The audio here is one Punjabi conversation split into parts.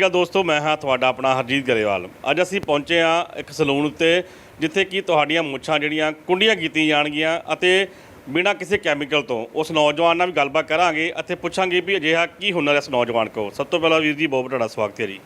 ਅਕਾਲ ਦੋਸਤੋ, ਮੈਂ ਹਾਂ ਤੁਹਾਡਾ ਆਪਣਾ ਹਰਜੀਤ ਗਰੇਵਾਲ। ਅੱਜ ਅਸੀਂ ਪਹੁੰਚੇ ਹਾਂ ਇੱਕ ਸਲੂਨ ਉੱਤੇ, ਜਿੱਥੇ ਕਿ ਤੁਹਾਡੀਆਂ ਮੁੱਛਾਂ ਜਿਹੜੀਆਂ ਕੁੰਡੀਆਂ ਕੀਤੀਆਂ ਜਾਣਗੀਆਂ ਅਤੇ ਬਿਨਾਂ ਕਿਸੇ ਕੈਮੀਕਲ ਤੋਂ ਉਸ ਨੌਜਵਾਨ ਨਾਲ ਵੀ ਗੱਲਬਾਤ ਕਰਾਂਗੇ ਅਤੇ ਪੁੱਛਾਂਗੇ ਵੀ ਅਜਿਹਾ ਕੀ ਹੁਨਰ ਹੈ ਇਸ ਨੌਜਵਾਨ ਕੋਲ। ਸਭ ਤੋਂ ਪਹਿਲਾਂ ਵੀਰ ਜੀ, ਬਹੁਤ ਤੁਹਾਡਾ ਸਵਾਗਤ ਹੈ ਜੀ।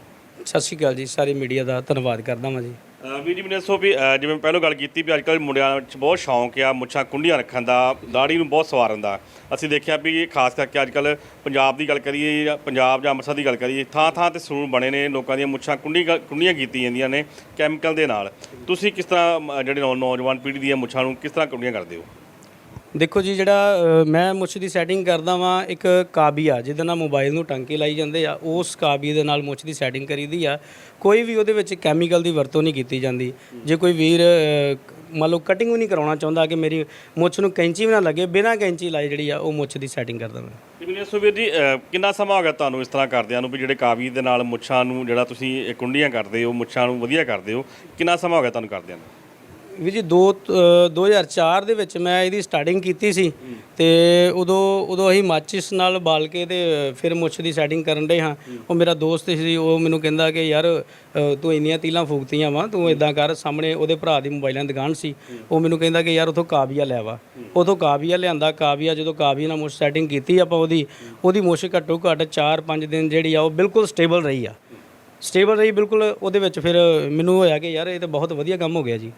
ਸਤਿ ਸ਼੍ਰੀ ਅਕਾਲ ਜੀ, ਸਾਰੇ ਮੀਡੀਆ ਦਾ ਧੰਨਵਾਦ ਕਰਦਾ ਹਾਂ ਜੀ। ਵੀਰ ਜੀ, ਮੈਨੂੰ ਦੱਸੋ ਵੀ ਅਹ ਜਿਵੇਂ ਪਹਿਲਾਂ ਗੱਲ ਕੀਤੀ ਵੀ ਅੱਜ ਕੱਲ੍ਹ ਮੁੰਡਿਆਂ ਵਿੱਚ ਬਹੁਤ ਸ਼ੌਂਕ ਆ, ਮੁੱਛਾਂ ਕੁੰਡੀਆਂ ਰੱਖਣ ਦਾ, ਦਾੜੀ ਨੂੰ ਬਹੁਤ ਸਵਾਰਨ ਦਾ। ਅਸੀਂ ਦੇਖਿਆ ਵੀ ਖਾਸ ਕਰਕੇ ਅੱਜ ਕੱਲ੍ਹ ਪੰਜਾਬ ਦੀ ਗੱਲ ਕਰੀਏ ਜਾਂ ਪੰਜਾਬ ਜਾਂ ਅੰਮ੍ਰਿਤਸਰ ਦੀ ਗੱਲ ਕਰੀਏ ਥਾਂ ਥਾਂ ਤੇ ਸਲੂਨ ਬਣੇ ਨੇ, ਲੋਕਾਂ ਦੀਆਂ ਮੁੱਛਾਂ ਕੁੰਡੀ ਕੁੰਡੀਆਂ ਕੀਤੀਆਂ ਜਾਂਦੀਆਂ ਨੇ ਕੈਮੀਕਲ ਦੇ ਨਾਲ। ਤੁਸੀਂ ਕਿਸ ਤਰ੍ਹਾਂ ਅਹ ਜਿਹੜੇ ਨੌ- ਨੌਜਵਾਨ ਪੀੜ੍ਹੀ ਦੀਆਂ ਮੁੱਛਾਂ ਨੂੰ ਕਿਸ ਤਰ੍ਹਾਂ ਕੁੰਡੀਆਂ ਕਰਦੇ ਹੋ? ਦੇਖੋ ਜੀ ਜਿਹੜਾ ਅ, ਮੈਂ ਮੁੱਛ ਦੀ ਸੈਟਿੰਗ ਕਰਦਾ ਵਾਂ ਇੱਕ ਕਾਬੀਆ ਜਿਹਦੇ ਨਾਲ ਮੋਬਾਈਲ ਨੂੰ ਟਾਂਕੇ ਲਾਈ ਜਾਂਦੇ ਆ ਉਸ ਕਾਬੀਏ ਦੇ ਨਾਲ ਮੁੱਛ ਦੀ ਸੈਟਿੰਗ ਕਰੀਦੀ ਆ। ਕੋਈ ਵੀ ਉਹਦੇ ਵਿੱਚ ਕੈਮੀਕਲ ਦੀ ਵਰਤੋਂ ਨਹੀਂ ਕੀਤੀ ਜਾਂਦੀ। ਜੇ ਕੋਈ ਵੀਰ ਅ, ਮੰਨ ਲਓ ਕਟਿੰਗ ਵੀ ਨਹੀਂ ਕਰਾਉਣਾ ਚਾਹੁੰਦਾ ਕਿ ਮੇਰੀ ਮੁੱਛ ਨੂੰ ਕੈਂਚੀ ਵੀ ਨਾ ਲੱਗੇ ਬਿਨਾਂ ਕੈਂਚੀ ਲਾਏ ਜਿਹੜੀ ਆ ਉਹ ਮੁੱਛ ਦੀ ਸੈਟਿੰਗ ਕਰਦਾ ਮੈਂ। ਤੇ ਮੈਨੂੰ ਦੱਸੋ ਵੀਰ ਜੀ ਅਹ ਕਿੰਨਾ ਸਮਾਂ ਹੋ ਗਿਆ ਤੁਹਾਨੂੰ ਇਸ ਤਰ੍ਹਾਂ ਕਰਦਿਆਂ ਨੂੰ ਵੀ ਜਿਹੜੇ ਕਾਵੀ ਦੇ ਨਾਲ ਮੁੱਛਾਂ ਨੂੰ ਜਿਹੜਾ ਤੁਸੀਂ ਇਹ ਕੁੰਡੀਆਂ ਕਰਦੇ ਹੋ ਮੁੱਛਾਂ ਨੂੰ ਵਧੀਆ ਕਰਦੇ ਹੋ ਕਿੰਨਾ ਸਮਾਂ ਹੋ ਗਿਆ ਤੁਹਾਨੂੰ ਕਰਦਿਆਂ ਨੂੰ? ਵੀ ਜੀ ਦੋ ਅ, 2004 ਦੇ ਵਿੱਚ ਮੈਂ ਇਹਦੀ ਸਟਾਰਟਿੰਗ ਕੀਤੀ ਸੀ ਤੇ ਉਦੋਂ ਉਦੋਂ ਅਸੀਂ ਮਾਚਿਸ ਨਾਲ ਬਾਲ ਕੇ ਤੇ ਫਿਰ ਮੁੱਛ ਦੀ ਸੈਟਿੰਗ ਕਰਨ ਦੇ ਹਾਂ। ਉਹ ਮੇਰਾ ਦੋਸਤ ਸੀ ਉਹ ਮੈਨੂੰ ਕਹਿੰਦਾ ਕਿ ਯਾਰ ਤੂੰ ਇੰਨੀਆਂ ਤੀਲਾਂ ਫੂਕਤੀਆਂ ਵਾ ਤੂੰ ਇਦਾਂ ਕਰ ਸਾਹਮਣੇ ਉਹਦੇ ਭਰਾ ਦੀ ਮੋਬਾਈਲਾਂ ਦੀ ਦੁਕਾਨ ਸੀ। ਉਹ ਮੈਨੂੰ ਕਹਿੰਦਾ ਕਿ ਯਾਰ ਉਥੋਂ ਕਾਬੀਆ ਲੈ ਵਾ। ਉਥੋਂ ਕਾਬੀਆ ਲਿਆਂਦਾ ਕਾਬੀਆ ਜਦੋਂ ਕਾਬੀਆ ਨਾਲ ਮੁੱਛ ਸੈਟਿੰਗ ਕੀਤੀ ਆਪਾਂ ਉਹਦੀ ਉਹਦੀ ਮੁੱਛ ਘੱਟੋ ਘੱਟ 4-5 ਦਿਨ ਜਿਹੜੀ ਆ ਉਹ ਬਿਲਕੁਲ ਸਟੇਬਲ ਰਹੀ ਆ। ਸਟੇਬਲ ਰਹੀ ਬਿਲਕੁਲ ਉਹਦੇ ਵਿੱਚ ਫਿਰ ਮੈਨੂੰ ਹੋਇਆ ਕਿ ਯਾਰ ਇਹ ਤਾਂ ਬਹੁਤ ਵਧੀਆ ਕੰਮ ਹੋ ਗਿਆ ਜੀ।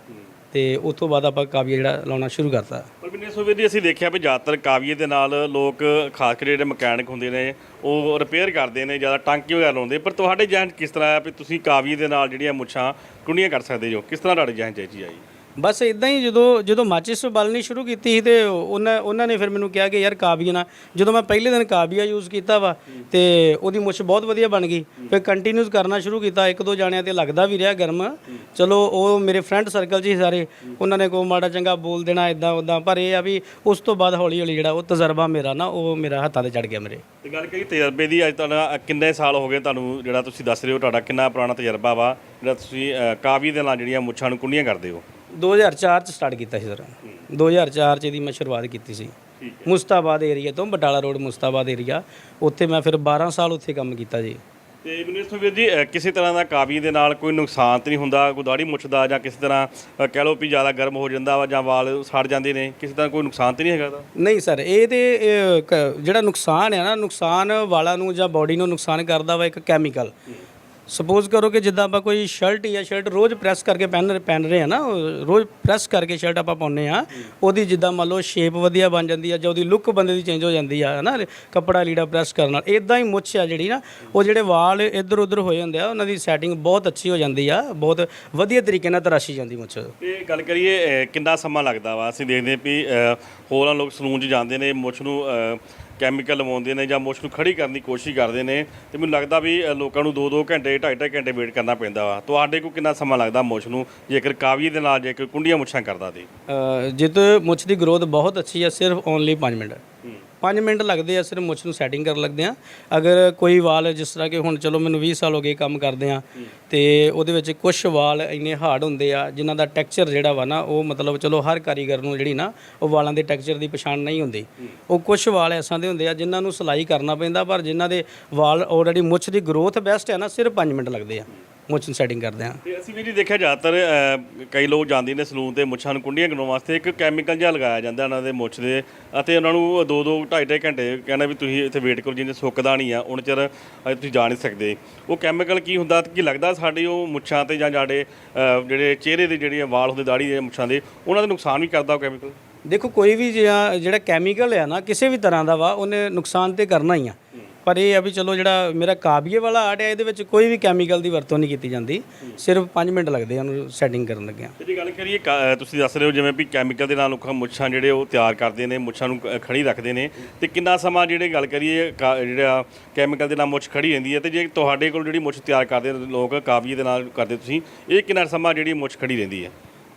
ਤੇ ਉਸ ਤੋਂ ਬਾਅਦ ਆਪਾਂ ਕਾਵੀਆ ਜਿਹੜਾ ਲਾਉਣਾ ਸ਼ੁਰੂ ਕਰਤਾ। ਪਰ ਮੈਨੂੰ ਦੱਸੋ ਵੀਰ ਜੀ ਅਸੀਂ ਦੇਖਿਆ ਵੀ ਜ਼ਿਆਦਾਤਰ ਕਾਵੀਏ ਦੇ ਨਾਲ ਲੋਕ, ਖਾਸ ਕਰਕੇ ਜਿਹੜੇ ਮਕੈਨਿਕ ਹੁੰਦੇ ਨੇ, ਉਹ ਰਿਪੇਅਰ ਕਰਦੇ ਨੇ, ਜ਼ਿਆਦਾ ਟਾਂਕੀ ਵਗੈਰਾ ਲਾਉਂਦੇ। ਪਰ ਤੁਹਾਡੇ ਜਹਨ ਕਿਸ ਤਰ੍ਹਾਂ ਹੈ ਵੀ ਤੁਸੀਂ ਕਾਵੀਏ ਦੇ ਨਾਲ ਜਿਹੜੀਆਂ ਮੁੱਛਾਂ ਕੁੰਡੀਆਂ ਕਰ ਸਕਦੇ ਹੋ ਕਿਸ ਤਰ੍ਹਾਂ ਤੁਹਾਡੇ ਜਹਨ ਚ ਇਹ ਚੀਜ਼ ਆਈ? ਬਸ ਇਦਾਂ ਹੀ ਜਦੋਂ ਜਦੋਂ ਮਾਚਿਸ ਬਾਲਣੀ ਸ਼ੁਰੂ ਕੀਤੀ ਸੀ ਤੇ ਉਹਨਾਂ ਉਹਨਾਂ ਨੇ ਫਿਰ ਮੈਨੂੰ ਕਿਹਾ ਕਿ ਯਾਰ ਕਾਬੀਆ ਨਾ ਜਦੋਂ ਮੈਂ ਪਹਿਲੇ ਦਿਨ ਕਾਬੀਆ ਯੂਜ਼ ਕੀਤਾ ਵਾ ਤੇ ਉਹਦੀ ਮੁੱਛ ਬਹੁਤ ਵਧੀਆ ਬਣ ਗਈ ਫਿਰ ਕੰਟੀਨਿਊਸ ਕਰਨਾ ਸ਼ੁਰੂ ਕੀਤਾ ਇੱਕ ਦੋ ਜਾਣਿਆਂ ਤੇ ਲੱਗਦਾ ਵੀ ਰਿਹਾ ਗਰਮ। ਚਲੋ ਉਹ ਮੇਰੇ ਫਰੈਂਡ ਸਰਕਲ 'ਚ ਹੀ ਸਾਰੇ ਉਹਨਾਂ ਨੇ ਕੋ ਮਾੜਾ ਚੰਗਾ ਬੋਲ ਦੇਣਾ ਇਦਾਂ ਉਦਾਂ ਪਰ ਇਹ ਆ ਵੀ ਉਸ ਤੋਂ ਬਾਅਦ ਹੌਲੀ ਹੌਲੀ ਜਿਹੜਾ ਉਹ ਤਜਰਬਾ ਮੇਰਾ ਨਾ ਉਹ ਮੇਰਾ ਹੱਥਾਂ ਤੇ ਚੜ ਗਿਆ ਮੇਰੇ। ਤੇ ਗੱਲ ਕਰੀ ਤਜਰਬੇ ਦੀ ਅੱਜ ਤੁਹਾਡਾ ਕਿੰਨੇ ਸਾਲ ਹੋ ਗਏ ਤੁਹਾਨੂੰ ਜਿਹੜਾ ਤੁਸੀਂ ਦੱਸ ਰਹੇ ਹੋ ਤੁਹਾਡਾ ਕਿੰਨਾ ਪੁਰਾਣਾ ਤਜਰਬਾ ਵਾ ਜਿਹੜਾ ਤੁਸੀਂ ਅਹ, ਕਾਵੀ ਦੇ ਨਾਲ ਜਿਹੜੀਆਂ ਮੁੱਛਾਂ ਨੂੰ ਕੁੰਡੀਆਂ ਕਰਦੇ ਹੋ? 2004 ਚ ਸਟਾਰਟ ਕੀਤਾ ਸੀ ਸਰ। 2004 ਚ ਇਹਦੀ ਮੈਂ ਸ਼ੁਰੂਆਤ ਕੀਤੀ ਸੀ। ਮੁਸਤਾਬਾਦ ਏਰੀਆ ਤੋਂ ਬਟਾਲਾ ਰੋਡ ਮੁਸਤਾਬਾਦ ਏਰੀਆ ਉੱਥੇ ਮੈਂ ਫਿਰ 12 ਸਾਲ ਉੱਥੇ ਕੰਮ ਕੀਤਾ ਜੀ। ਤੇ ਮੈਨੂੰ ਇਸ ਤੋਂ ਵੀਰ ਜੀ ਕਿਸੇ ਤਰ੍ਹਾਂ ਦਾ ਕਾਵੀ ਦੇ ਨਾਲ ਕੋਈ ਨੁਕਸਾਨ ਤਾਂ ਨਹੀਂ ਹੁੰਦਾ? ਕੋਈ ਦਾੜੀ ਮੁੱਛ ਦਾ ਜਾਂ ਕਿਸੇ ਤਰ੍ਹਾਂ ਕਹਿ ਲਓ ਵੀ ਜ਼ਿਆਦਾ ਗਰਮ ਹੋ ਜਾਂਦਾ ਵਾ ਜਾਂ ਵਾਲ ਸੜ ਜਾਂਦੇ ਨੇ ਕਿਸੇ ਤਰ੍ਹਾਂ ਕੋਈ ਨੁਕਸਾਨ ਤਾਂ ਨਹੀਂ ਹੈਗਾ ਇਹਦਾ? ਨਹੀਂ ਸਰ ਇਹ ਤੇ ਇਹ ਕ- ਜਿਹੜਾ ਨੁਕਸਾਨ ਹੈ ਨਾ ਨੁਕਸਾਨ ਵਾਲਾਂ ਨੂੰ ਜਾਂ ਬਾਡੀ ਨੂੰ ਨੁਕਸਾਨ ਕਰਦਾ ਵਾ ਇੱਕ ਕੈਮੀਕਲ ਸਪੋਜ਼ ਕਰੋ ਕਿ ਜਿੱਦਾਂ ਆਪਾਂ ਕੋਈ ਸ਼ਰਟ ਜਾਂ ਸ਼ਰਟ ਰੋਜ਼ ਪ੍ਰੈਸ ਕਰਕੇ ਪਹਿਨ ਪਹਿਨ ਰਹੇ ਆ ਨਾ ਉਹ ਰੋਜ਼ ਪ੍ਰੈਸ ਕਰਕੇ ਸ਼ਰਟ ਆਪਾਂ ਪਾਉਂਦੇ ਆ ਉਹਦੀ ਜਿੱਦਾਂ ਮੰਨ ਲਓ ਸ਼ੇਪ ਵਧੀਆ ਬਣ ਜਾਂਦੀ ਆ ਜਾਂ ਉਹਦੀ ਲੁੱਕ ਬੰਦੇ ਦੀ ਚੇਂਜ ਹੋ ਜਾਂਦੀ ਆ ਨਾ ਕੱਪੜਾ ਲੀੜਾ ਪ੍ਰੈਸ ਕਰਨ ਨਾਲ। ਇਦਾਂ ਹੀ ਮੁੱਛ ਆ ਜਿਹੜੀ ਨਾ ਉਹ ਜਿਹੜੇ ਵਾਲ ਇੱਧਰ ਉੱਧਰ ਹੋਏ ਹੁੰਦੇ ਆ ਉਹਨਾਂ ਦੀ ਸੈਟਿੰਗ ਬਹੁਤ ਅੱਛੀ ਹੋ ਜਾਂਦੀ ਆ ਬਹੁਤ ਵਧੀਆ ਤਰੀਕੇ ਨਾਲ ਤਰਾਸ਼ੀ ਜਾਂਦੀ ਮੁੱਛ। ਤੇ ਗੱਲ ਕਰੀਏ ਕਿੰਨਾ ਸਮਾਂ ਲੱਗਦਾ ਵਾ? ਅਸੀਂ ਦੇਖਦੇ ਹਾਂ ਵੀ ਅਹ, ਹੋਰਾਂ ਲੋਕ ਸਲੂਨ 'ਚ ਜਾਂਦੇ ਨੇ ਮੁੱਛ ਨੂੰ ਕੈਮੀਕਲ ਲਵਾਉਂਦੇ ਨੇ ਜਾਂ ਮੁੱਛ ਨੂੰ ਖੜੀ ਕਰਨ ਦੀ ਕੋਸ਼ਿਸ਼ ਕਰਦੇ ਨੇ ਤੇ ਮੈਨੂੰ ਲੱਗਦਾ ਵੀ ਲੋਕਾਂ ਨੂੰ 2-2 ਘੰਟੇ 2.5 ਘੰਟੇ ਵੇਟ ਕਰਨਾ ਪੈਂਦਾ ਵਾ। ਤੁਹਾਡੇ ਕੋਲ ਕਿੰਨਾ ਸਮਾਂ ਲੱਗਦਾ ਮੁੱਛ ਨੂੰ? ਜੇਕਰ ਕਾਵੀ ਦੇ ਨਾਲ ਜੇਕਰ ਕੁੰਡੀਆਂ ਮੁੱਛਾਂ ਕਰਦਾ ਤੇ। ਜਿੱਦ ਮੁੱਛ ਦੀ ਗਰੋਥ ਬਹੁਤ ਅੱਛੀ ਹੈ ਸਿਰਫ ਓਨਲੀ 5 ਮਿੰਟ। 5 ਮਿੰਟ ਲੱਗਦੇ ਆ, ਸਿਰਫ ਮੁੱਛ ਨੂੰ ਸੈਟਿੰਗ ਕਰਨ ਲੱਗਦੇ ਆ। ਅਗਰ ਕੋਈ ਵਾਲ ਜਿਸ ਤਰ੍ਹਾਂ ਕਿ ਹੁਣ ਚਲੋ ਮੈਨੂੰ 20 ਸਾਲ ਹੋ ਗਏ ਕੰਮ ਕਰਦੇ ਆ, ਤੇ ਉਹਦੇ ਵਿੱਚ ਕੁਝ ਵਾਲ ਇੰਨੇ ਹਾਰਡ ਹੁੰਦੇ ਆ, ਜਿਨ੍ਹਾਂ ਦਾ ਟੈਕਸਚਰ ਜਿਹੜਾ ਵਾ ਨਾ, ਉਹ ਮਤਲਬ ਚਲੋ ਹਰ ਕਾਰੀਗਰ ਨੂੰ ਜਿਹੜੀ ਨਾ, ਉਹ ਵਾਲਾਂ ਦੇ ਟੈਕਸਚਰ ਦੀ ਪਛਾਣ ਨਹੀਂ ਹੁੰਦੀ। ਉਹ ਕੁਝ ਵਾਲ ਐਸਾਂ ਦੇ ਹੁੰਦੇ ਆ, ਜਿਨ੍ਹਾਂ ਨੂੰ ਸਲਾਈ ਕਰਨਾ ਪੈਂਦਾ, ਪਰ ਜਿਨ੍ਹਾਂ ਦੇ ਵਾਲ ਆਲਰੇਡੀ ਮੁੱਛ ਦੀ ਗਰੋਥ ਬੈਸਟ ਹੈ ਨਾ, ਸਿਰਫ 5 ਮਿੰਟ ਲੱਗਦੇ ਆ। ਮੁੱਛ ਨੂੰ ਸੈਟਿੰਗ ਕਰਦੇ ਆ ਤੇ ਅਸੀਂ ਵੀ ਜੀ ਦੇਖਿਆ ਜ਼ਿਆਦਾਤਰ ਅਹ, ਕਈ ਲੋਕ ਜਾਂਦੇ ਨੇ ਸਲੂਨ ਤੇ ਮੁੱਛਾਂ ਨੂੰ ਕੁੰਡੀਆਂ ਕਰਾਉਣ ਵਾਸਤੇ ਇੱਕ ਕੈਮੀਕਲ ਜਿਹਾ ਲਗਾਇਆ ਜਾਂਦਾ ਉਹਨਾਂ ਦੇ ਮੁੱਛ ਦੇ ਅਤੇ ਉਹਨਾਂ ਨੂੰ 2-2 2.5 ਘੰਟੇ ਕਹਿੰਦਾ ਵੀ ਤੁਸੀਂ ਇੱਥੇ ਵੇਟ ਕਰੋ ਜਿੰਨੇ ਸੁੱਕਦਾ ਨਹੀਂ ਆ ਉਹਨਾਂ ਚਿਰ ਅਜੇ ਤੁਸੀਂ ਜਾ ਨਹੀਂ ਸਕਦੇ। ਉਹ ਕੈਮੀਕਲ ਕੀ ਹੁੰਦਾ ਤੇ ਕੀ ਲੱਗਦਾ ਸਾਡੀ ਉਹ ਮੁੱਛਾਂ ਤੇ ਜਾਂ ਸਾਡੇ ਅਹ, ਜਿਹੜੇ ਚਿਹਰੇ ਦੇ ਜਿਹੜੇ ਵਾਲ ਹੁੰਦੇ ਦਾੜੀ ਦੇ ਮੁੱਛਾਂ ਦੇ ਉਹਨਾਂ ਦਾ ਨੁਕਸਾਨ ਵੀ ਕਰਦਾ ਉਹ ਕੈਮੀਕਲ ਦੇਖੋ ਕੋਈ ਵੀ ਜਿਹੜਾ ਜਿਹੜਾ ਕੈਮੀਕਲ ਹੈ ਨਾ ਕਿਸੇ ਵੀ ਤਰ੍ਹਾਂ ਦਾ ਵਾ ਉਹਨੇ ਨੁਕਸਾਨ ਤੇ ਕਰਨਾ ਹੀ ਆ। ਪਰ ਇਹ ਆ ਵੀ ਚਲੋ ਜਿਹੜਾ ਮੇਰਾ ਕਾਬੀਏ ਵਾਲਾ ਆਰਟ ਹੈ ਇਹਦੇ ਵਿੱਚ ਕੋਈ ਵੀ ਕੈਮੀਕਲ ਦੀ ਵਰਤੋਂ ਨਹੀਂ ਕੀਤੀ ਜਾਂਦੀ। ਸਿਰਫ 5 ਮਿੰਟ ਲੱਗਦੇ ਆ, ਉਹਨੂੰ ਸੈਟਿੰਗ ਕਰਨ ਲੱਗਿਆ। ਤੇ ਜੇ ਗੱਲ ਕਰੀਏ ਕਾ- ਤੁਸੀਂ ਦੱਸ ਰਹੇ ਹੋ ਜਿਵੇਂ ਵੀ ਕੈਮੀਕਲ ਦੇ ਨਾਲ ਲੋਕਾਂ ਮੁੱਛਾਂ ਜਿਹੜੇ ਉਹ ਤਿਆਰ ਕਰਦੇ ਨੇ, ਮੁੱਛਾਂ ਨੂੰ ਕ- ਖੜੀ ਰੱਖਦੇ ਨੇ, ਤੇ ਕਿੰਨਾ ਸਮਾਂ ਜਿਹੜੇ ਗੱਲ ਕਰੀਏ ਕਾ- ਜਿਹੜਾ ਕੈਮੀਕਲ ਦੇ ਨਾਲ ਮੁੱਛ ਖੜੀ ਰਹਿੰਦੀ ਹੈ, ਤੇ ਜੇ ਤੁਹਾਡੇ ਕੋਲ ਜਿਹੜੀ ਮੁੱਛ ਤਿਆਰ ਕਰਦੇ ਲੋਕ ਕਾਬੀਏ ਦੇ ਨਾਲ ਕਰਦੇ ਤੁਸੀਂ, ਇਹ ਕਿੰਨਾ ਸਮਾਂ ਜਿਹੜੀ ਮੁੱਛ ਖੜੀ ਰਹਿੰਦੀ ਹੈ?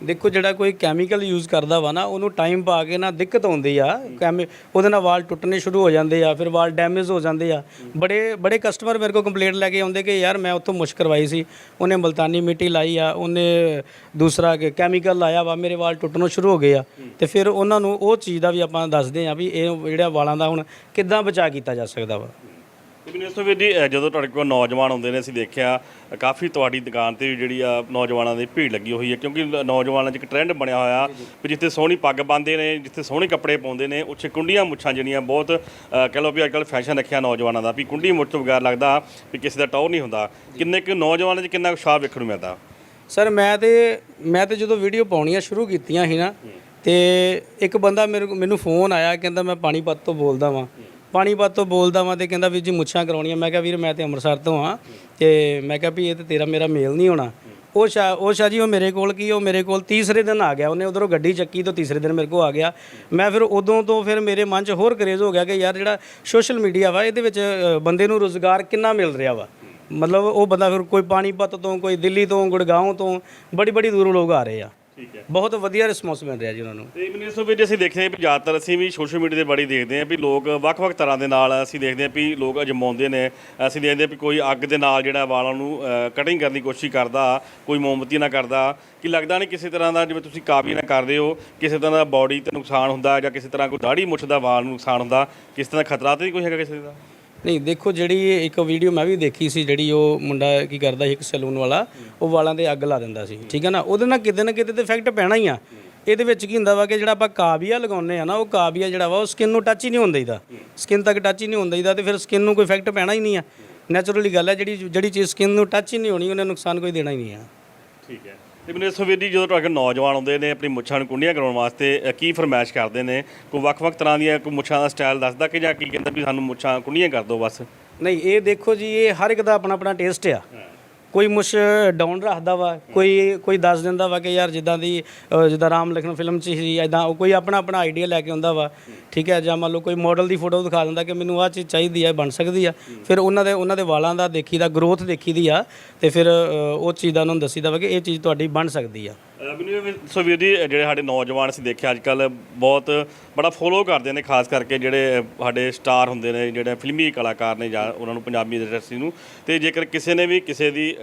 ਦੇਖੋ ਜਿਹੜਾ ਕੋਈ ਕੈਮੀਕਲ ਯੂਜ਼ ਕਰਦਾ ਵਾ ਨਾ, ਉਹਨੂੰ ਟਾਈਮ ਪਾ ਕੇ ਨਾ ਦਿੱਕਤ ਆਉਂਦੀ ਆ। ਕੈਮੀ ਉਹਦੇ ਨਾਲ ਵਾਲ ਟੁੱਟਣੇ ਸ਼ੁਰੂ ਹੋ ਜਾਂਦੇ ਆ, ਫਿਰ ਵਾਲ ਡੈਮੇਜ ਹੋ ਜਾਂਦੇ ਆ। ਬੜੇ ਬੜੇ ਕਸਟਮਰ ਮੇਰੇ ਕੋਲ ਕੰਪਲੇਂਟ ਲੈ ਕੇ ਆਉਂਦੇ ਕਿ ਯਾਰ ਮੈਂ ਉੱਥੋਂ ਮੁਸ਼ਕ ਕਰਵਾਈ ਸੀ। ਉਹਨੇ ਮਲਤਾਨੀ ਮਿੱਟੀ ਲਾਈ ਆ, ਉਹਨੇ ਦੂਸਰਾ ਕੈਮੀਕਲ ਲਾਇਆ ਵਾ, ਮੇਰੇ ਵਾਲ ਟੁੱਟਣੋਂ ਸ਼ੁਰੂ ਹੋ ਗਏ ਆ। ਤੇ ਫਿਰ ਉਹਨਾਂ ਨੂੰ ਉਹ ਚੀਜ਼ ਦਾ ਵੀ ਆਪਾਂ ਦੱਸਦੇ ਆ ਵੀ ਇਹ ਜਿਹੜਾ ਵਾਲਾਂ ਦਾ ਹੁਣ ਕਿੱਦਾਂ ਬਚਾਅ ਕੀਤਾ ਜਾ ਸਕਦਾ ਵਾ। ਦੱਸੋ ਵੀਰ ਜੀ ਅ, ਜਦੋਂ ਤੁਹਾਡੇ ਕੋਲ ਨੌਜਵਾਨ ਆਉਂਦੇ ਨੇ ਅਸੀਂ ਦੇਖਿਆ ਅ, ਕਾਫੀ ਤੁਹਾਡੀ ਦੁਕਾਨ ਤੇ ਵੀ ਜਿਹੜੀ ਆ ਨੌਜਵਾਨਾਂ ਦੀ ਭੀੜ ਲੱਗੀ ਹੋਈ ਹੈ ਕਿਉਂਕਿ ਲ- ਨੌਜਵਾਨਾਂ 'ਚ ਇੱਕ ਟ੍ਰੈਂਡ ਬਣਿਆ ਹੋਇਆ ਵੀ ਜਿੱਥੇ ਸੋਹਣੀ ਪੱਗ ਬੰਨ੍ਹਦੇ ਨੇ ਜਿੱਥੇ ਸੋਹਣੇ ਕੱਪੜੇ ਪਾਉਂਦੇ ਨੇ ਉੱਥੇ ਕੁੰਡੀਆਂ ਮੁੱਛਾਂ ਜਿਹੜੀਆਂ ਬਹੁਤ ਅ, ਕਹਿ ਲਓ ਵੀ ਅੱਜਕੱਲ ਫੈਸ਼ਨ ਰੱਖਿਆ ਨੌਜਵਾਨਾਂ ਦਾ ਵੀ ਕੁੰਡੀ ਮੁੱਛ ਤੋਂ ਬਗੈਰ ਲੱਗਦਾ ਵੀ ਕਿਸੇ ਦਾ ਟੌਰ ਨਹੀਂ ਹੁੰਦਾ। ਕਿੰਨੇ ਕੁ ਨੌਜਵਾਨਾਂ 'ਚ ਕਿੰਨਾ ਉਤਸ਼ਾਹ ਵੇਖਣ ਨੂੰ ਮਿਲਦਾ? ਸਰ ਮੈਂ ਤੇ ਮੈਂ ਤੇ ਜਦੋਂ ਵੀਡੀਓ ਪਾਉਣੀਆਂ ਸ਼ੁਰੂ ਕੀਤੀਆਂ ਸੀ ਨਾ ਤੇ ਇੱਕ ਬੰਦਾ ਮੇਰੇ ਕੋ- ਮੈਨੂੰ ਫੋਨ ਆਇਆ ਕਹਿੰਦਾ ਮੈਂ ਪਾਣੀਪਤ ਤੋਂ ਬੋਲਦਾ ਵਾਂ। ਪਾਣੀਪਤ ਤੋਂ ਬੋਲਦਾ ਵਾਂ ਤੇ ਕਹਿੰਦਾ ਵੀਰ ਜੀ ਮੁੱਛਾਂ ਕਰਾਉਣੀਆਂ। ਮੈਂ ਕਿਹਾ, ਵੀਰ, ਮੈਂ ਤੇ ਅੰਮ੍ਰਿਤਸਰ ਤੋਂ ਆ ਤੇ ਮੈਂ ਕਿਹਾ ਵੀ ਇਹ ਤੇ ਤੇਰਾ ਮੇਰਾ ਮੇਲ ਨਹੀਂ ਹੋਣਾ। ਉਹ ਸ਼ਾ, ਉਹ ਸ਼ਾਹ ਜੀ, ਉਹ ਮੇਰੇ ਕੋਲ ਕੀ, ਉਹ ਮੇਰੇ ਕੋਲ ਤੀਸਰੇ ਦਿਨ ਆ ਗਿਆ। ਉਹਨੇ ਉਧਰੋਂ ਗੱਡੀ ਚੱਕੀ ਤੋਂ ਤੀਸਰੇ ਦਿਨ ਮੇਰੇ ਕੋਲ ਆ ਗਿਆ। ਮੈਂ ਫਿਰ ਉਦੋਂ ਤੋਂ ਫਿਰ ਮੇਰੇ ਮਨ 'ਚ ਹੋਰ ਕਰੇਜ਼ ਹੋ ਗਿਆ ਕਿ ਯਾਰ ਜਿਹੜਾ ਸੋਸ਼ਲ ਮੀਡੀਆ ਵਾ, ਇਹਦੇ ਵਿੱਚ ਬੰਦੇ ਨੂੰ ਰੋਜ਼ਗਾਰ ਕਿੰਨਾ ਮਿਲ ਰਿਹਾ ਵਾ? ਮਤਲਬ ਉਹ ਬੰਦਾ ਫਿਰ ਕੋਈ ਪਾਣੀਪਤ ਤੋਂ, ਕੋਈ ਦਿੱਲੀ ਤੋਂ ਗੁੜਗਾਉਂ ਤੋਂ ਬੜੀ ਬੜੀ ਦੂਰੋਂ ਲੋਕ ਆ ਰਹੇ ਆ। ਠੀਕ ਹੈ। ਬਹੁਤ ਵਧੀਆ ਰਿਸਪੌਂਸ ਮਿਲ ਰਿਹਾ ਜੀ ਉਹਨਾਂ ਨੂੰ। ਤੇ ਮੈਨੂੰ ਇਸ ਵਿੱਚ ਅਸੀਂ ਦੇਖਦੇ ਹਾਂ ਵੀ ਜ਼ਿਆਦਾਤਰ ਅਸੀਂ ਵੀ ਸੋਸ਼ਲ ਮੀਡੀਆ ਤੇ ਬੜੀ ਦੇਖਦੇ ਹਾਂ ਵੀ ਲੋਕ ਵੱਖ-ਵੱਖ ਤਰ੍ਹਾਂ ਦੇ ਨਾਲ ਅਸੀਂ ਦੇਖਦੇ ਹਾਂ ਵੀ ਲੋਕ ਅਜਮਾਉਂਦੇ ਨੇ। ਅਸੀਂ ਦੇਖਦੇ ਹਾਂ ਵੀ ਕੋਈ ਅੱਗ ਦੇ ਨਾਲ ਜਿਹੜਾ ਵਾਲਾਂ ਨੂੰ ਕਟਿੰਗ ਕਰਨ ਦੀ ਕੋਸ਼ਿਸ਼ ਕਰਦਾ ਕੋਈ ਮੋਮਬੱਤੀ ਨਾਲ ਕਰਦਾ। ਕਿ ਲੱਗਦਾ ਨਹੀਂ ਕਿਸੇ ਤਰ੍ਹਾਂ ਦਾ ਜਿਵੇਂ ਤੁਸੀਂ ਕਾਬੀ ਨਾਲ ਕਰਦੇ ਹੋ ਕਿਸੇ ਤਰ੍ਹਾਂ ਦਾ ਬਾਡੀ ਤੇ ਨੁਕਸਾਨ ਹੁੰਦਾ ਜਾਂ ਕਿਸੇ ਤਰ੍ਹਾਂ ਕੋਈ ਦਾੜੀ ਮੁੱਛ ਦਾ ਵਾਲ ਨੂੰ ਨੁਕਸਾਨ ਹੁੰਦਾ ਕਿਸੇ ਤਰ੍ਹਾਂ ਖਤਰਾ ਤੇ ਨਹੀਂ ਕੋਈ ਹੈਗਾ ਕਿਸੇ ਦਾ? ਨਹੀਂ, ਦੇਖੋ ਜਿਹੜੀ ਇੱਕ ਵੀਡੀਓ ਮੈਂ ਵੀ ਦੇਖੀ ਸੀ, ਜਿਹੜੀ ਉਹ ਮੁੰਡਾ ਕੀ ਕਰਦਾ ਸੀ, ਇੱਕ ਸੈਲੂਨ ਵਾਲਾ, ਉਹ ਵਾਲਾਂ ਦੇ ਅੱਗ ਲਾ ਦਿੰਦਾ ਸੀ, ਠੀਕ ਹੈ ਨਾ? ਉਹਦੇ ਨਾਲ ਕਿਤੇ ਨਾ ਕਿਤੇ ਤੇ ਇਫੈਕਟ ਪੈਣਾ ਹੀ ਆ। ਇਹਦੇ ਵਿੱਚ ਕੀ ਹੁੰਦਾ ਵਾ ਕਿ ਜਿਹੜਾ ਆਪਾਂ ਕਾਬੀਆ ਲਗਾਉਂਦੇ ਆ ਨਾ, ਉਹ ਕਾਬੀਆ ਜਿਹੜਾ ਵਾ, ਉਹ ਸਕਿਨ ਨੂੰ ਟੱਚ ਹੀ ਨਹੀਂ ਹੁੰਦਾ ਇਹਦਾ ਸਕਿਨ ਤੱਕ ਟੱਚ ਹੀ ਨਹੀਂ ਹੁੰਦਾ ਇਹਦਾ ਤੇ ਫਿਰ ਸਕਿਨ ਨੂੰ ਕੋਈ ਇਫੈਕਟ ਪੈਣਾ ਹੀ ਨਹੀਂ ਆ। ਨੈਚੁਰਲੀ ਗੱਲ ਹੈ ਜਿਹੜੀ ਜਿਹੜੀ ਚੀਜ਼ ਸਕਿਨ ਨੂੰ ਟੱਚ ਹੀ ਨਹੀਂ ਹੋਣੀ, ਉਹਨੇ ਨੁਕਸਾਨ ਕੋਈ ਦੇਣਾ ਹੀ ਨਹੀਂ ਆ। ਠੀਕ ਹੈ। ਤੇ ਮੈਨੂੰ ਵੀਰ ਜੀ ਜਦੋਂ ਤੁਹਾਡੇ ਕੋਲ ਨੌਜਵਾਨ ਆਉਂਦੇ ਨੇ ਆਪਣੀ ਮੁੱਛਾਂ ਨੂੰ ਕੁੰਡੀਆਂ ਕਰਾਉਣ ਵਾਸਤੇ ਅ, ਕੀ ਫਰਮਾਇਸ਼ ਕਰਦੇ ਨੇ? ਕੋਈ ਵੱਖ-ਵੱਖ ਤਰ੍ਹਾਂ ਦੀਆਂ ਕੋਈ ਮੁੱਛਾਂ ਦਾ ਸਟਾਈਲ ਦੱਸਦਾ ਕਿ ਜਾਂ ਕੀ ਕਹਿੰਦਾ ਵੀ ਸਾਨੂੰ ਮੁੱਛਾਂ ਕੁੰਡੀਆਂ ਕਰ ਦਿਓ ਬਸ? ਨਹੀਂ ਇਹ ਦੇਖੋ ਜੀ ਇਹ ਹਰ ਇੱਕ ਦਾ ਆਪਣਾ ਆਪਣਾ ਟੇਸਟ ਆ ਕੋਈ ਮੁਸ਼ ਡਾਊਨ ਰੱਖਦਾ ਵਾ ਕੋਈ ਕੋਈ ਦੱਸ ਦਿੰਦਾ ਵਾ ਕਿ ਯਾਰ ਜਿੱਦਾਂ ਦੀ ਅ, ਜਿੱਦਾਂ ਰਾਮ ਲਖਨ ਫਿਲਮ 'ਚ ਸੀ ਐਦਾਂ ਉਹ ਕੋਈ ਆਪਣਾ ਆਪਣਾ ਆਈਡੀਆ ਲੈ ਕੇ ਆਉਂਦਾ ਵਾ ਠੀਕ ਹੈ ਜਾਂ ਮੰਨ ਲਓ ਕੋਈ ਮਾਡਲ ਦੀ ਫੋਟੋ ਦਿਖਾ ਦਿੰਦਾ ਕਿ ਮੈਨੂੰ ਆਹ ਚੀਜ਼ ਚਾਹੀਦੀ ਆ ਬਣ ਸਕਦੀ ਆ। ਫਿਰ ਉਹਨਾਂ ਦੇ ਉਹਨਾਂ ਦੇ ਵਾਲਾਂ ਦਾ ਦੇਖੀਦਾ ਗਰੋਥ ਦੇਖੀਦੀ ਆ ਤੇ ਫਿਰ ਅ, ਉਹ ਚੀਜ਼ ਦਾ ਉਹਨਾਂ ਨੂੰ ਦੱਸੀਦਾ ਵਾ ਕਿ ਇਹ ਚੀਜ਼ ਤੁਹਾਡੀ ਬਣ ਸਕਦੀ ਆ। ਮੈਨੂੰ ਇਹ ਵੀਰ ਜੀ ਜਿਹੜੇ ਸਾਡੇ ਨੌਜਵਾਨ ਅਸੀਂ ਦੇਖਿਆ ਅੱਜ ਕੱਲ ਬਹੁਤ ਬੜਾ ਫੋਲੋ ਕਰਦੇ ਨੇ, ਖਾਸ ਕਰਕੇ ਜਿਹੜੇ ਸਾਡੇ ਸਟਾਰ ਹੁੰਦੇ ਨੇ, ਜਿਹੜੇ ਫਿਲਮੀ ਕਲਾਕਾਰ ਨੇ ਜਾਂ ਉਹਨਾਂ ਨੂੰ ਪੰਜਾਬੀ ਇੰਡਸਟਰੀ ਨੂੰ। ਤੇ ਜੇਕਰ ਕਿਸੇ ਨੇ ਵੀ ਕਿਸੇ ਦੀ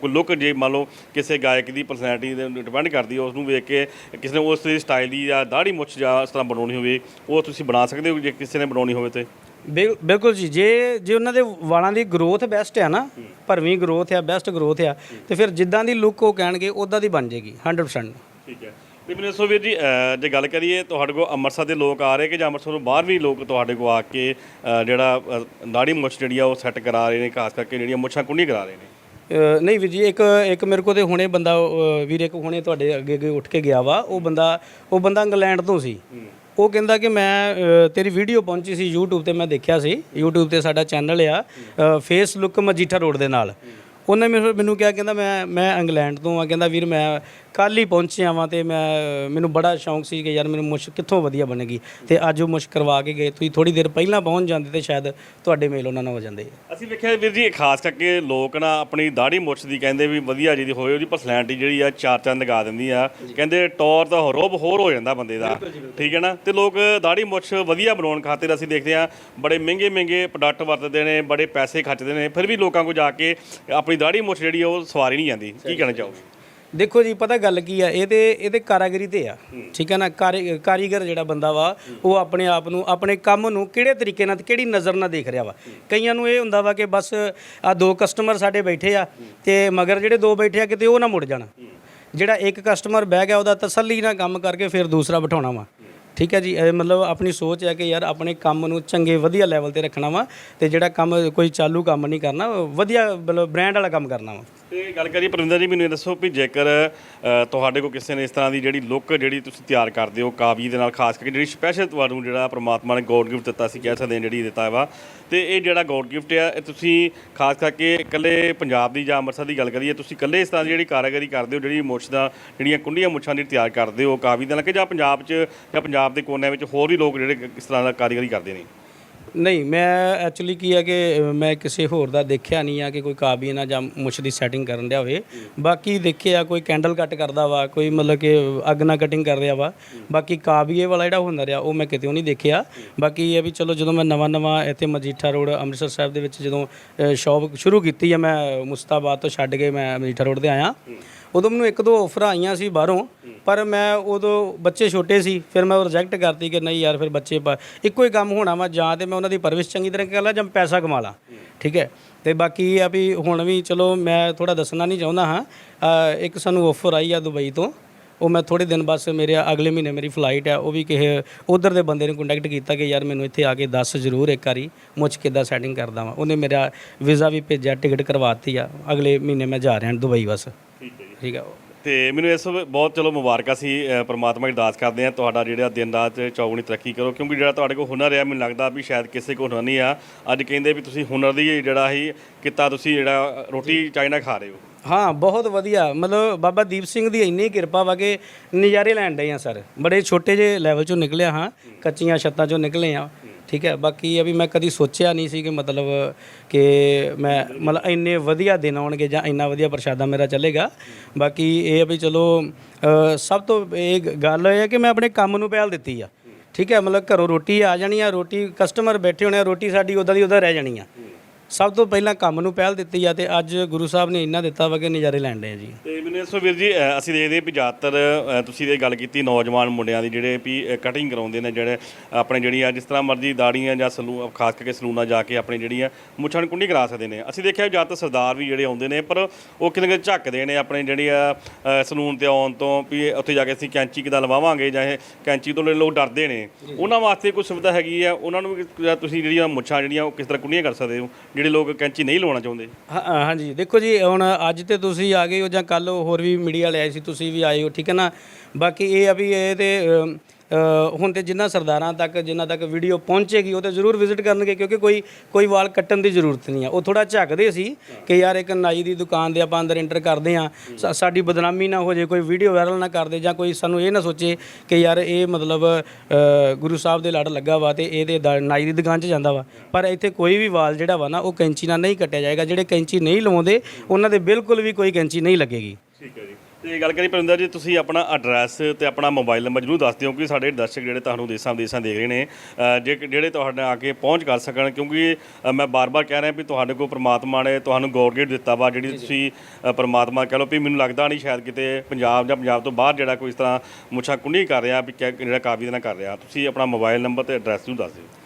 ਕੋਈ ਲੁੱਕ ਜੇ ਮੰਨ ਲਓ ਕਿਸੇ ਗਾਇਕ ਦੀ ਪਰਸਨੈਲਿਟੀ ਦੇ ਡਿਪੈਂਡ ਕਰਦੀ ਹੈ ਉਸ ਨੂੰ ਵੇਖ ਕੇ ਕਿਸੇ ਨੇ ਉਸ ਦੀ ਸਟਾਈਲ ਦੀ ਜਾਂ ਦਾੜੀ ਮੁੱਛ ਜਾਂ ਇਸ ਤਰ੍ਹਾਂ ਬਣਾਉਣੀ ਹੋਵੇ, ਉਹ ਤੁਸੀਂ ਬਣਾ ਸਕਦੇ ਹੋ ਜੇ ਕਿਸੇ ਨੇ ਬਣਾਉਣੀ ਹੋਵੇ ਤੇ? ਬਿਲ- ਬਿਲਕੁਲ ਜੀ ਜੇ ਜੇ ਉਹਨਾਂ ਦੇ ਵਾਲਾਂ ਦੀ ਗਰੋਥ ਬੈਸਟ ਆ ਨਾ ਭਰਵੀਂ ਗਰੋਥ ਆ ਬੈਸਟ ਗਰੋਥ ਆ ਤੇ ਫਿਰ ਜਿੱਦਾਂ ਦੀ ਲੁੱਕ ਉਹ ਕਹਿਣਗੇ ਉਦਾਂ ਦੀ ਬਣ ਜਾਏਗੀ 100% ਠੀਕ ਹੈ। ਤੇ ਮੈਨੂੰ ਦੱਸੋ ਵੀਰ ਜੀ ਜੇ ਗੱਲ ਕਰੀਏ ਤੁਹਾਡੇ ਕੋਲ ਅੰਮ੍ਰਿਤਸਰ ਦੇ ਲੋਕ ਆ ਰਹੇ ਕਿ ਜਾਂ ਅੰਮ੍ਰਿਤਸਰ ਤੋਂ ਬਾਹਰ ਵੀ ਲੋਕ ਤੁਹਾਡੇ ਕੋਲ ਆ ਕੇ ਜਿਹੜਾ ਅਹ, ਦਾੜੀ ਮੁੱਛ ਜਿਹੜੀ ਆ ਉਹ ਸੈੱਟ ਕਰਾ ਰਹੇ ਨੇ ਖਾਸ ਕਰਕੇ ਜਿਹੜੀਆਂ ਮੁੱਛਾਂ ਕੁੰਡੀ ਕਰਾ ਰਹੇ ਨੇ? ਅ, ਨਹੀਂ ਵੀਰ ਜੀ ਇੱਕ ਇੱਕ ਮੇਰੇ ਕੋਲ ਤੇ ਹੁਣੇ ਬੰਦਾ ਅ, ਵੀਰ ਇੱਕ ਹੁਣੇ ਤੁਹਾਡੇ ਅੱਗੇ ਅੱਗੇ ਉੱਠ ਕੇ ਗਿਆ ਵਾ ਉਹ ਬੰਦਾ ਉਹ ਬੰਦਾ ਇੰਗਲੈਂਡ ਤੋਂ ਸੀ। ਉਹ ਕਹਿੰਦਾ ਕਿ ਮੈਂ ਅ, ਤੇਰੀ ਵੀਡੀਓ ਪਹੁੰਚੀ ਸੀ YouTube ਤੇ ਮੈਂ ਦੇਖਿਆ ਸੀ। YouTube ਤੇ ਸਾਡਾ ਚੈਨਲ ਆ ਫੇਸ ਲੁੱਕ ਮਜੀਠਾ ਰੋਡ ਦੇ ਨਾਲ। ਉਹਨੇ ਮੈਨੂੰ ਮੈਨੂੰ ਕਿਹਾ ਕਹਿੰਦਾ ਮੈਂ ਮੈਂ ਇੰਗਲੈਂਡ ਤੋਂ ਆ। ਕਹਿੰਦਾ ਵੀਰ ਮੈਂ ਕੱਲ ਹੀ ਪਹੁੰਚਿਆ ਵਾਂ ਤੇ ਮੈਂ ਮੈਨੂੰ ਬੜਾ ਸ਼ੌਂਕ ਸੀ ਕਿ ਯਾਰ ਮੈਨੂੰ ਮੁਸ਼ ਕਿੱਥੋਂ ਵਧੀਆ ਬਣੇਗੀ। ਤੇ ਅੱਜ ਉਹ ਮੁਸ਼ ਕਰਵਾ ਕੇ ਗਏ। ਤੁਸੀਂ ਥੋੜੀ ਦੇਰ ਪਹਿਲਾਂ ਪਹੁੰਚ ਜਾਂਦੇ ਤੇ ਸ਼ਾਇਦ ਤੁਹਾਡੇ ਮੇਲ ਉਹਨਾਂ ਨਾਲ ਹੋ ਜਾਂਦੇ। ਅਸੀਂ ਵੇਖਿਆ ਵੀਰ ਜੀ ਖਾਸ ਕਰਕੇ ਲੋਕ ਨਾ ਆਪਣੀ ਦਾੜੀ ਮੁੱਛ ਦੀ ਕਹਿੰਦੇ ਵੀ ਵਧੀਆ ਜੀ ਦੀ ਹੋਏ ਉਹਦੀ ਪਰਸਨੈਲਿਟੀ ਜਿਹੜੀ ਆ ਚਾਰ ਚੰਦ ਲਗਾ ਦਿੰਦੀ ਆ। ਕਹਿੰਦੇ ਟੌਰ ਤਾਂ ਰੋਬ ਹੋਰ ਹੋ ਜਾਂਦਾ ਬੰਦੇ ਦਾ। ਠੀਕ ਹੈ ਨਾ? ਤੇ ਲੋਕ ਦਾੜੀ ਮੁੱਛ ਵਧੀਆ ਬਣਾਉਣ ਖਾਤਰ ਅਸੀਂ ਦੇਖਦੇ ਆ ਬੜੇ ਮਹਿੰਗੇ ਮਹਿੰਗੇ ਪ੍ਰੋਡਕਟ ਵਰਤਦੇ ਨੇ ਬੜੇ ਪੈਸੇ ਖਰਚਦੇ ਨੇ ਫਿਰ ਵੀ ਲੋਕਾਂ ਕੋਲ ਜਾ ਕੇ ਆਪਣੀ ਦਾੜੀ ਮੁੱਛ ਜਿਹੜੀ ਆ ਉਹ ਸਵਾਰੀ ਨਹੀਂ ਜਾਂਦੀ। ਕੀ ਕਹਿਣਾ ਚਾਹੋਗੇ? ਦੇਖੋ ਜੀ ਪਤਾ ਗੱਲ ਕੀ ਆ? ਇਹ ਤੇ ਇਹਦੇ ਕਾਰਾਗਰੀ ਤੇ ਆ। ਠੀਕ ਹੈ ਨਾ? ਕਾਰੀ- ਕਾਰੀਗਰ ਜਿਹੜਾ ਬੰਦਾ ਵਾ ਉਹ ਆਪਣੇ ਆਪ ਨੂੰ ਆਪਣੇ ਕੰਮ ਨੂੰ ਕਿਹੜੇ ਤਰੀਕੇ ਨਾਲ ਤੇ ਕਿਹੜੀ ਨਜ਼ਰ ਨਾਲ ਦੇਖ ਰਿਹਾ ਵਾ? ਕਈਆਂ ਨੂੰ ਇਹ ਹੁੰਦਾ ਵਾ ਕਿ ਬਸ ਆ ਦੋ ਕਸਟਮਰ ਸਾਡੇ ਬੈਠੇ ਆ ਤੇ ਮਗਰ ਜਿਹੜੇ ਦੋ ਬੈਠੇ ਆ ਕਿਤੇ ਉਹ ਨਾ ਮੁੜ ਜਾਣ। ਜਿਹੜਾ ਇੱਕ ਕਸਟਮਰ ਬਹਿ ਗਿਆ ਉਹਦਾ ਤਸੱਲੀ ਨਾਲ ਕੰਮ ਕਰਕੇ ਫਿਰ ਦੂਸਰਾ ਬਿਠਾਉਣਾ ਵਾ। ਠੀਕ ਹੈ ਜੀ? ਇਹ ਮਤਲਬ ਆਪਣੀ ਸੋਚ ਹੈ ਕਿ ਯਾਰ ਆਪਣੇ ਕੰਮ ਨੂੰ ਚੰਗੇ ਵਧੀਆ ਲੈਵਲ ਤੇ ਰੱਖਣਾ ਵਾ ਤੇ ਜਿਹੜਾ ਕੰਮ ਕੋਈ ਚਾਲੂ ਕੰਮ ਨਹੀਂ ਕਰਨਾ ਵਧੀਆ ਮਤਲਬ ਬ੍ਰਾਂਡ ਵਾਲਾ ਕੰਮ ਕਰਨਾ ਵਾ। ਤੇ ਗੱਲ ਕਰੀਏ ਪਰਵਿੰਦਰ ਜੀ ਮੈਨੂੰ ਇਹ ਦੱਸੋ ਵੀ ਜੇਕਰ ਅ, ਤੁਹਾਡੇ ਕੋਲ ਕਿਸੇ ਨੇ ਇਸ ਤਰ੍ਹਾਂ ਦੀ ਜਿਹੜੀ ਲੁੱਕ ਜਿਹੜੀ ਤੁਸੀਂ ਤਿਆਰ ਕਰਦੇ ਹੋ ਕਾਵੀ ਦੇ ਨਾਲ ਖਾਸ ਕਰਕੇ ਜਿਹੜੀ ਸਪੈਸ਼ਲ ਤੁਹਾਨੂੰ ਜਿਹੜਾ ਪ੍ਰਮਾਤਮਾ ਨੇ ਗੋਡ ਗਿਫਟ ਦਿੱਤਾ ਸੀ ਕਹਿ ਸਕਦੇ ਹਾਂ ਜਿਹੜੀ ਦਿੱਤਾ ਵਾ ਤੇ ਇਹ ਜਿਹੜਾ ਗੋਡ ਗਿਫਟ ਆ ਇਹ ਤੁਸੀਂ ਖਾਸ ਕਰਕੇ ਇਕੱਲੇ ਪੰਜਾਬ ਦੀ ਜਾਂ ਅੰਮ੍ਰਿਤਸਰ ਦੀ ਗੱਲ ਕਰੀਏ ਤੁਸੀਂ ਇਕੱਲੇ ਇਸ ਤਰ੍ਹਾਂ ਦੀ ਜਿਹੜੀ ਕਾਰਾਗਰੀ ਕਰਦੇ ਹੋ ਜਿਹੜੀ ਮੁੱਛ ਦਾ ਜਿਹੜੀਆਂ ਕੁੰਡੀਆਂ ਮੁੱਛਾਂ ਦੀ ਤਿਆਰ ਕਰਦੇ ਹੋ ਕਾਵੀ ਦੇ ਨਾਲ ਕਿ ਜਾਂ ਪੰਜਾਬ 'ਚ ਜਾਂ ਪੰਜਾਬ ਦੇ ਕੋਨਿਆਂ ਵਿੱਚ ਹੋਰ ਵੀ ਲੋਕ ਜਿਹੜੇ ਇਸ ਤਰ੍ਹਾਂ ਦਾ ਕਾਰੀਗਰੀ ਕਰਦੇ ਨੇ? ਨਹੀਂ, ਮੈਂ ਐਕਚੁਅਲੀ ਕੀ ਹੈ ਕਿ ਮੈਂ ਕਿਸੇ ਹੋਰ ਦਾ ਦੇਖਿਆ ਨਹੀਂ ਆ ਕਿ ਕੋਈ ਕਾਬੀਨਾ ਜਾਂ ਮੁੱਛ ਦੀ ਸੈਟਿੰਗ ਕਰਨ ਰਿਹਾ ਹੋਵੇ। ਬਾਕੀ ਦੇਖਿਆ ਕੋਈ ਕੈਂਡਲ ਕੱਟ ਕਰਦਾ ਵਾ, ਕੋਈ ਮਤਲਬ ਕਿ ਅੱਗ ਨਾਲ ਕਟਿੰਗ ਕਰ ਰਿਹਾ ਵਾ। ਬਾਕੀ ਕਾਬੀਏ ਵਾਲਾ ਜਿਹੜਾ ਹੁੰਦਾ ਰਿਹਾ, ਉਹ ਮੈਂ ਕਿਤੇ ਨਹੀਂ ਦੇਖਿਆ। ਬਾਕੀ ਇਹ ਹੈ ਵੀ ਚਲੋ, ਜਦੋਂ ਮੈਂ ਨਵਾਂ ਨਵਾਂ ਇੱਥੇ ਮਜੀਠਾ ਰੋਡ, ਅੰਮ੍ਰਿਤਸਰ ਸਾਹਿਬ ਦੇ ਵਿੱਚ ਜਦੋਂ ਸ਼ਾਪ ਸ਼ੁਰੂ ਕੀਤੀ ਆ, ਮੈਂ ਮੁਸਤਾਬਾਦ ਤੋਂ ਛੱਡ ਕੇ ਮੈਂ ਮਜੀਠਾ ਰੋਡ ਤੇ ਆਇਆ। ਉਦੋਂ ਮੈਨੂੰ ਇੱਕ ਦੋ ਆਫਰਾਂ ਆਈਆਂ ਸੀ ਬਾਹਰੋਂ ਪਰ ਮੈਂ ਉਦੋਂ ਬੱਚੇ ਛੋਟੇ ਸੀ ਫਿਰ ਮੈਂ ਉਹ ਰਿਜੈਕਟ ਕਰਤੀ ਕਿ ਨਹੀਂ ਯਾਰ ਫਿਰ ਬੱਚੇ ਪਾ- ਇੱਕੋ ਹੀ ਕੰਮ ਹੋਣਾ ਵਾ ਜਾਂ ਤੇ ਮੈਂ ਉਹਨਾਂ ਦੀ ਪਰਵਿਸ਼ ਚੰਗੀ ਤਰ੍ਹਾਂ ਕਰ ਲਾਂ ਜਾਂ ਪੈਸਾ ਕਮਾ ਲਾਂ ਠੀਕ ਹੈ। ਤੇ ਬਾਕੀ ਇਹ ਆ ਵੀ ਹੁਣ ਵੀ ਚਲੋ ਮੈਂ ਥੋੜਾ ਦੱਸਣਾ ਨਹੀਂ ਚਾਹੁੰਦਾ ਹਾਂ ਅ, ਇੱਕ ਸਾਨੂੰ ਆਫਰ ਆਈ ਆ ਦੁਬਈ ਤੋਂ ਉਹ ਮੈਂ ਥੋੜੇ ਦਿਨ ਬਸ ਮੇਰੇ ਅਗਲੇ ਮਹੀਨੇ ਮੇਰੀ ਫਲਾਈਟ ਹੈ ਉਹ ਵੀ ਕਿਸੇ ਉਧਰ ਦੇ ਬੰਦੇ ਨੇ ਕੰਟੈਕਟ ਕੀਤਾ ਕਿ ਯਾਰ ਮੈਨੂੰ ਇੱਥੇ ਆ ਕੇ ਦੱਸ ਜ਼ਰੂਰ ਇੱਕ ਵਾਰੀ ਮੁੱਛ ਕਿੱਦਾਂ ਸੈਟਿੰਗ ਕਰਦਾ ਵਾਂ। ਉਹਨੇ ਮੇਰਾ ਵੀਜ਼ਾ ਵੀ ਭੇਜਿਆ ਟਿਕਟ ਕਰਵਾਤੀ ਆ ਅਗਲੇ ਮਹੀਨੇ ਮੈਂ ਜਾ ਰਿਹਾ ਦੁਬਈ ਬਸ। ਠੀਕ ਹੈ। ਠੀਕ ਆ। ਤੇ ਮੈਨੂੰ ਇਸ ਬਹੁਤ ਚਲੋ ਮੁਬਾਰਕਾਂ ਸੀ ਪ੍ਰਮਾਤਮਾ ਦੀ ਅਰਦਾਸ ਕਰਦੇ ਆ ਤੁਹਾਡਾ ਜਿਹੜਾ ਦਿਨ ਰਾਤ ਚੌਗਣੀ ਤਰੱਕੀ ਕਰੋ ਕਿਉਂਕਿ ਜਿਹੜਾ ਤੁਹਾਡੇ ਕੋਲ ਹੁਨਰ ਹੈ ਮੈਨੂੰ ਲੱਗਦਾ ਵੀ ਸ਼ਾਇਦ ਕਿਸੇ ਕੋਲ ਹੁਨਰ ਨਹੀਂ ਆ। ਅੱਜ ਕਹਿੰਦੇ ਵੀ ਤੁਸੀਂ ਹੁਨਰ ਦੀ ਜਿਹੜਾ ਹੀ ਕਿੱਤਾ ਤੁਸੀਂ ਜਿਹੜਾ ਰੋਟੀ ਚਾਈਨਾ ਖਾ ਰਹੇ ਹੋ। ਹਾਂ ਬਹੁਤ ਵਧੀਆ। ਮਤਲਬ ਬਾਬਾ ਦੀਪ ਸਿੰਘ ਦੀ ਇੰਨੀ ਕਿਰਪਾ ਵਾ ਕਿ ਨਜ਼ਾਰੇ ਲੈਣ ਡਏ ਆ ਸਰ। ਬੜੇ ਛੋਟੇ ਜਿਹੇ ਲੈਵਲ ਚੋਂ ਨਿਕਲਿਆ ਹਾਂ ਕੱਚੀਆਂ ਛੱਤਾਂ ਚੋਂ ਨਿਕਲੇ ਆ। ਠੀਕ ਹੈ ਬਾਕੀ ਇਹ ਵੀ ਮੈਂ ਕਦੀ ਸੋਚਿਆ ਨਹੀਂ ਸੀ ਕਿ ਮਤਲਬ ਕਿ ਮੈਂ ਮਤਲਬ ਇੰਨੇ ਵਧੀਆ ਦਿਨ ਆਉਣਗੇ ਜਾਂ ਇੰਨਾ ਵਧੀਆ ਪ੍ਰਸ਼ਾਦਾ ਮੇਰਾ ਚੱਲੇਗਾ। ਬਾਕੀ ਇਹ ਆ ਵੀ ਚਲੋ ਅ, ਸਭ ਤੋਂ ਇਹ ਗ- ਗੱਲ ਇਹ ਹੈ ਕਿ ਮੈਂ ਆਪਣੇ ਕੰਮ ਨੂੰ ਪਹਿਲ ਦਿੱਤੀ ਆ। ਠੀਕ ਹੈ ਮਤਲਬ ਘਰੋਂ ਰੋਟੀ ਆ ਜਾਣੀ ਆ ਰੋਟੀ ਕਸਟਮਰ ਬੈਠੇ ਹੋਣੇ ਆ ਰੋਟੀ ਸਾਡੀ ਉਦਾਂ ਦੀ ਉਦਾਂ ਰਹਿ ਜਾਣੀ ਆ। ਸਭ ਤੋਂ ਪਹਿਲਾਂ ਕੰਮ ਨੂੰ ਪਹਿਲ ਦਿੱਤੀ ਆ ਤੇ ਅੱਜ ਗੁਰੂ ਸਾਹਿਬ ਨੇ ਇੰਨਾ ਦਿੱਤਾ ਵਾ ਕਿ ਨਜ਼ਾਰੇ ਲੈਣ ਦੇ ਆ ਜੀ। ਤੇ ਮੈਨੂੰ ਇਸ ਵੀਰ ਜੀ ਅ, ਅਸੀਂ ਦੇਖਦੇ ਵੀ ਜ਼ਿਆਦਾਤਰ ਅ, ਤੁਸੀਂ ਇਹ ਗੱਲ ਕੀਤੀ ਨੌਜਵਾਨ ਮੁੰਡਿਆਂ ਦੀ ਜਿਹੜੇ ਵੀ ਕਟਿੰਗ ਕਰਾਉਂਦੇ ਨੇ ਜਿਹੜੇ ਆਪਣੇ ਜਿਹੜੀਆਂ ਜਿਸ ਤਰ੍ਹਾਂ ਮਰਜ਼ੀ ਦਾੜੀਆਂ ਜਾਂ ਸਲੂ ਖਾਸ ਕਰਕੇ ਸਲੂਨਾਂ ਜਾ ਕੇ ਆਪਣੀ ਜਿਹੜੀਆਂ ਮੁੱਛਾਂ ਨੂੰ ਕੁੰਡੀ ਕਰਾ ਸਕਦੇ ਨੇ। ਅਸੀਂ ਦੇਖਿਆ ਜ਼ਿਆਦਾਤਰ ਸਰਦਾਰ ਵੀ ਜਿਹੜੇ ਆਉਂਦੇ ਨੇ ਪਰ ਉਹ ਕਿਤੇ ਕਿਤੇ ਝੱਕਦੇ ਨੇ ਆਪਣੇ ਜਿਹੜੀ ਆ ਅ, ਸਲੂਨ ਤੇ ਆਉਣ ਤੋਂ ਵੀ ਉੱਥੇ ਜਾ ਕੇ ਅਸੀਂ ਕੈਂਚੀ ਕਿਦਾਂ ਲਵਾਵਾਂਗੇ ਜਾਂ ਇਹ ਕੈਂਚੀ ਤੋਂ ਲੋਕ ਡਰਦੇ ਨੇ। ਉਹਨਾਂ ਵਾਸਤੇ ਕੋਈ ਸੁਵਿਧਾ ਹੈਗੀ ਆ? ਉਹਨਾਂ ਨੂੰ ਵੀ ਜਾਂ ਤੁਸੀਂ ਜਿਹੜੀਆਂ ਮੁੱਛਾਂ ਜਿਹੜੀਆਂ ਉਹ ਕਿਸ ਤਰ੍ਹਾਂ ਕੁੰਡੀਆਂ ਕਰ ਸਕਦੇ ਹੋ? ਜਿਹੜੇ ਲੋਕ ਕੈਂਚੀ ਨਹੀਂ ਲਵਾਉਣਾ ਚਾਹੁੰਦੇ? ਹਾਂ ਹਾਂ- ਹਾਂਜੀ। ਦੇਖੋ ਜੀ ਹੁਣ ਅੱਜ ਤੇ ਤੁਸੀਂ ਆ ਗਏ ਹੋ ਜਾਂ ਕੱਲ ਹੋਰ ਵੀ ਮੀਡੀਆ ਲੈ ਆਏ ਸੀ ਤੁਸੀਂ ਵੀ ਆਏ ਹੋ ਠੀਕ ਹੈ ਨਾ? ਬਾਕੀ ਇਹ ਆ ਵੀ ਇਹ ਤੇ ਅਮ, ਹੁਣ ਤੇ ਜਿੰਨਾ ਸਰਦਾਰਾਂ ਤੱਕ, ਜਿੰਨਾ ਤੱਕ ਵੀਡੀਓ ਪਹੁੰਚੇਗੀ, ਉਹ ਤੇ ਜ਼ਰੂਰ ਵਿਜ਼ਿਟ ਕਰਨਗੇ, ਕਿਉਂਕਿ ਕੋਈ ਕੋਈ ਵਾਲ ਕੱਟਣ ਦੀ ਜ਼ਰੂਰਤ ਨਹੀਂ ਆ। ਉਹ ਥੋੜਾ ਝੱਕਦੇ ਸੀ ਕਿ ਯਾਰ ਇੱਕ ਨਾਈ ਦੀ ਦੁਕਾਨ ਦੇ ਆਪਾਂ ਅੰਦਰ ਐਂਟਰ ਕਰਦੇ ਆ ਸਾਡੀ ਬਦਨਾਮੀ ਨਾ ਹੋ ਜੇ, ਕੋਈ ਵੀਡੀਓ ਵਾਇਰਲ ਨਾ ਕਰਦੇ ਜਾਂ ਕੋਈ ਸਾਨੂੰ ਇਹ ਨਾ ਸੋਚੇ ਕਿ ਯਾਰ ਇਹ ਮਤਲਬ ਗੁਰੂ ਸਾਹਿਬ ਦੇ ਲੜ ਲੱਗਾ ਵਾ ਤੇ ਇਹਦੇ ਦ- ਨਾਈ ਦੀ ਦੁਕਾਨ 'ਚ ਜਾਂਦਾ ਵਾ। ਪਰ ਇੱਥੇ ਕੋਈ ਵੀ ਵਾਲ ਜਿਹੜਾ ਵਾ ਨਾ, ਉਹ ਕੈਂਚੀ ਨਾਲ ਨਹੀਂ ਕੱਟਿਆ ਜਾਏਗਾ। ਜਿਹੜੇ ਕੈਂਚੀ ਨਹੀਂ ਲਵਾਉਂਦੇ, ਉਹਨਾਂ ਦੇ ਬਿਲਕੁਲ ਵੀ ਕੋਈ ਕੈਂਚੀ ਨਹੀਂ ਲੱਗੇਗੀ। ਠੀਕ ਹੈ ਜੀ। ਤੇ ਗੱਲ ਕਰੀ ਪਰਿੰਦਰ ਜੀ ਤੁਸੀਂ ਆਪਣਾ ਐਡਰੈਸ ਤੇ ਆਪਣਾ ਮੋਬਾਈਲ ਨੰਬਰ ਜਰੂਰ ਦੱਸ ਦਿਓ ਕਿ ਸਾਡੇ ਦਰਸ਼ਕ ਜਿਹੜੇ ਤੁਹਾਨੂੰ ਦੇਸਾਂ ਵਿਦੇਸਾਂ ਦੇਖ ਰਹੇ ਨੇ ਜੇ ਜਿਹੜੇ ਤੁਹਾਡੇ ਆ ਕੇ ਪਹੁੰਚ ਕਰ ਸਕਣ ਕਿਉਂਕਿ ਮੈਂ ਬਾਰ-ਬਾਰ ਕਹਿ ਰਿਹਾ ਵੀ ਤੁਹਾਡੇ ਕੋਲ ਪ੍ਰਮਾਤਮਾ ਨੇ ਤੁਹਾਨੂੰ ਗੌਰਗੇਟ ਦਿੱਤਾ ਵਾ ਜਿਹੜੀ ਤੁਸੀਂ ਪ੍ਰਮਾਤਮਾ ਕਹ ਲਓ ਵੀ ਮੈਨੂੰ ਲੱਗਦਾ ਨਹੀਂ ਸ਼ਾਇਦ ਕਿਤੇ ਪੰਜਾਬ ਜਾਂ ਪੰਜਾਬ ਤੋਂ ਬਾਹਰ ਜਿਹੜਾ ਕੋਈ ਇਸ ਤਰ੍ਹਾਂ ਮੁੱਛਾਂ ਕੁੰਡੀ ਕਰ ਰਿਹਾ ਵੀ ਜਿਹੜਾ ਕਾਬੀ ਨਾਲ ਕਰ ਰਿਹਾ ਤੁਸੀਂ ਆਪਣਾ ਮੋਬਾਈਲ ਨੰਬਰ ਤੇ ਐਡਰੈਸ ਜਰੂਰ ਦੱਸ ਦਿਓ।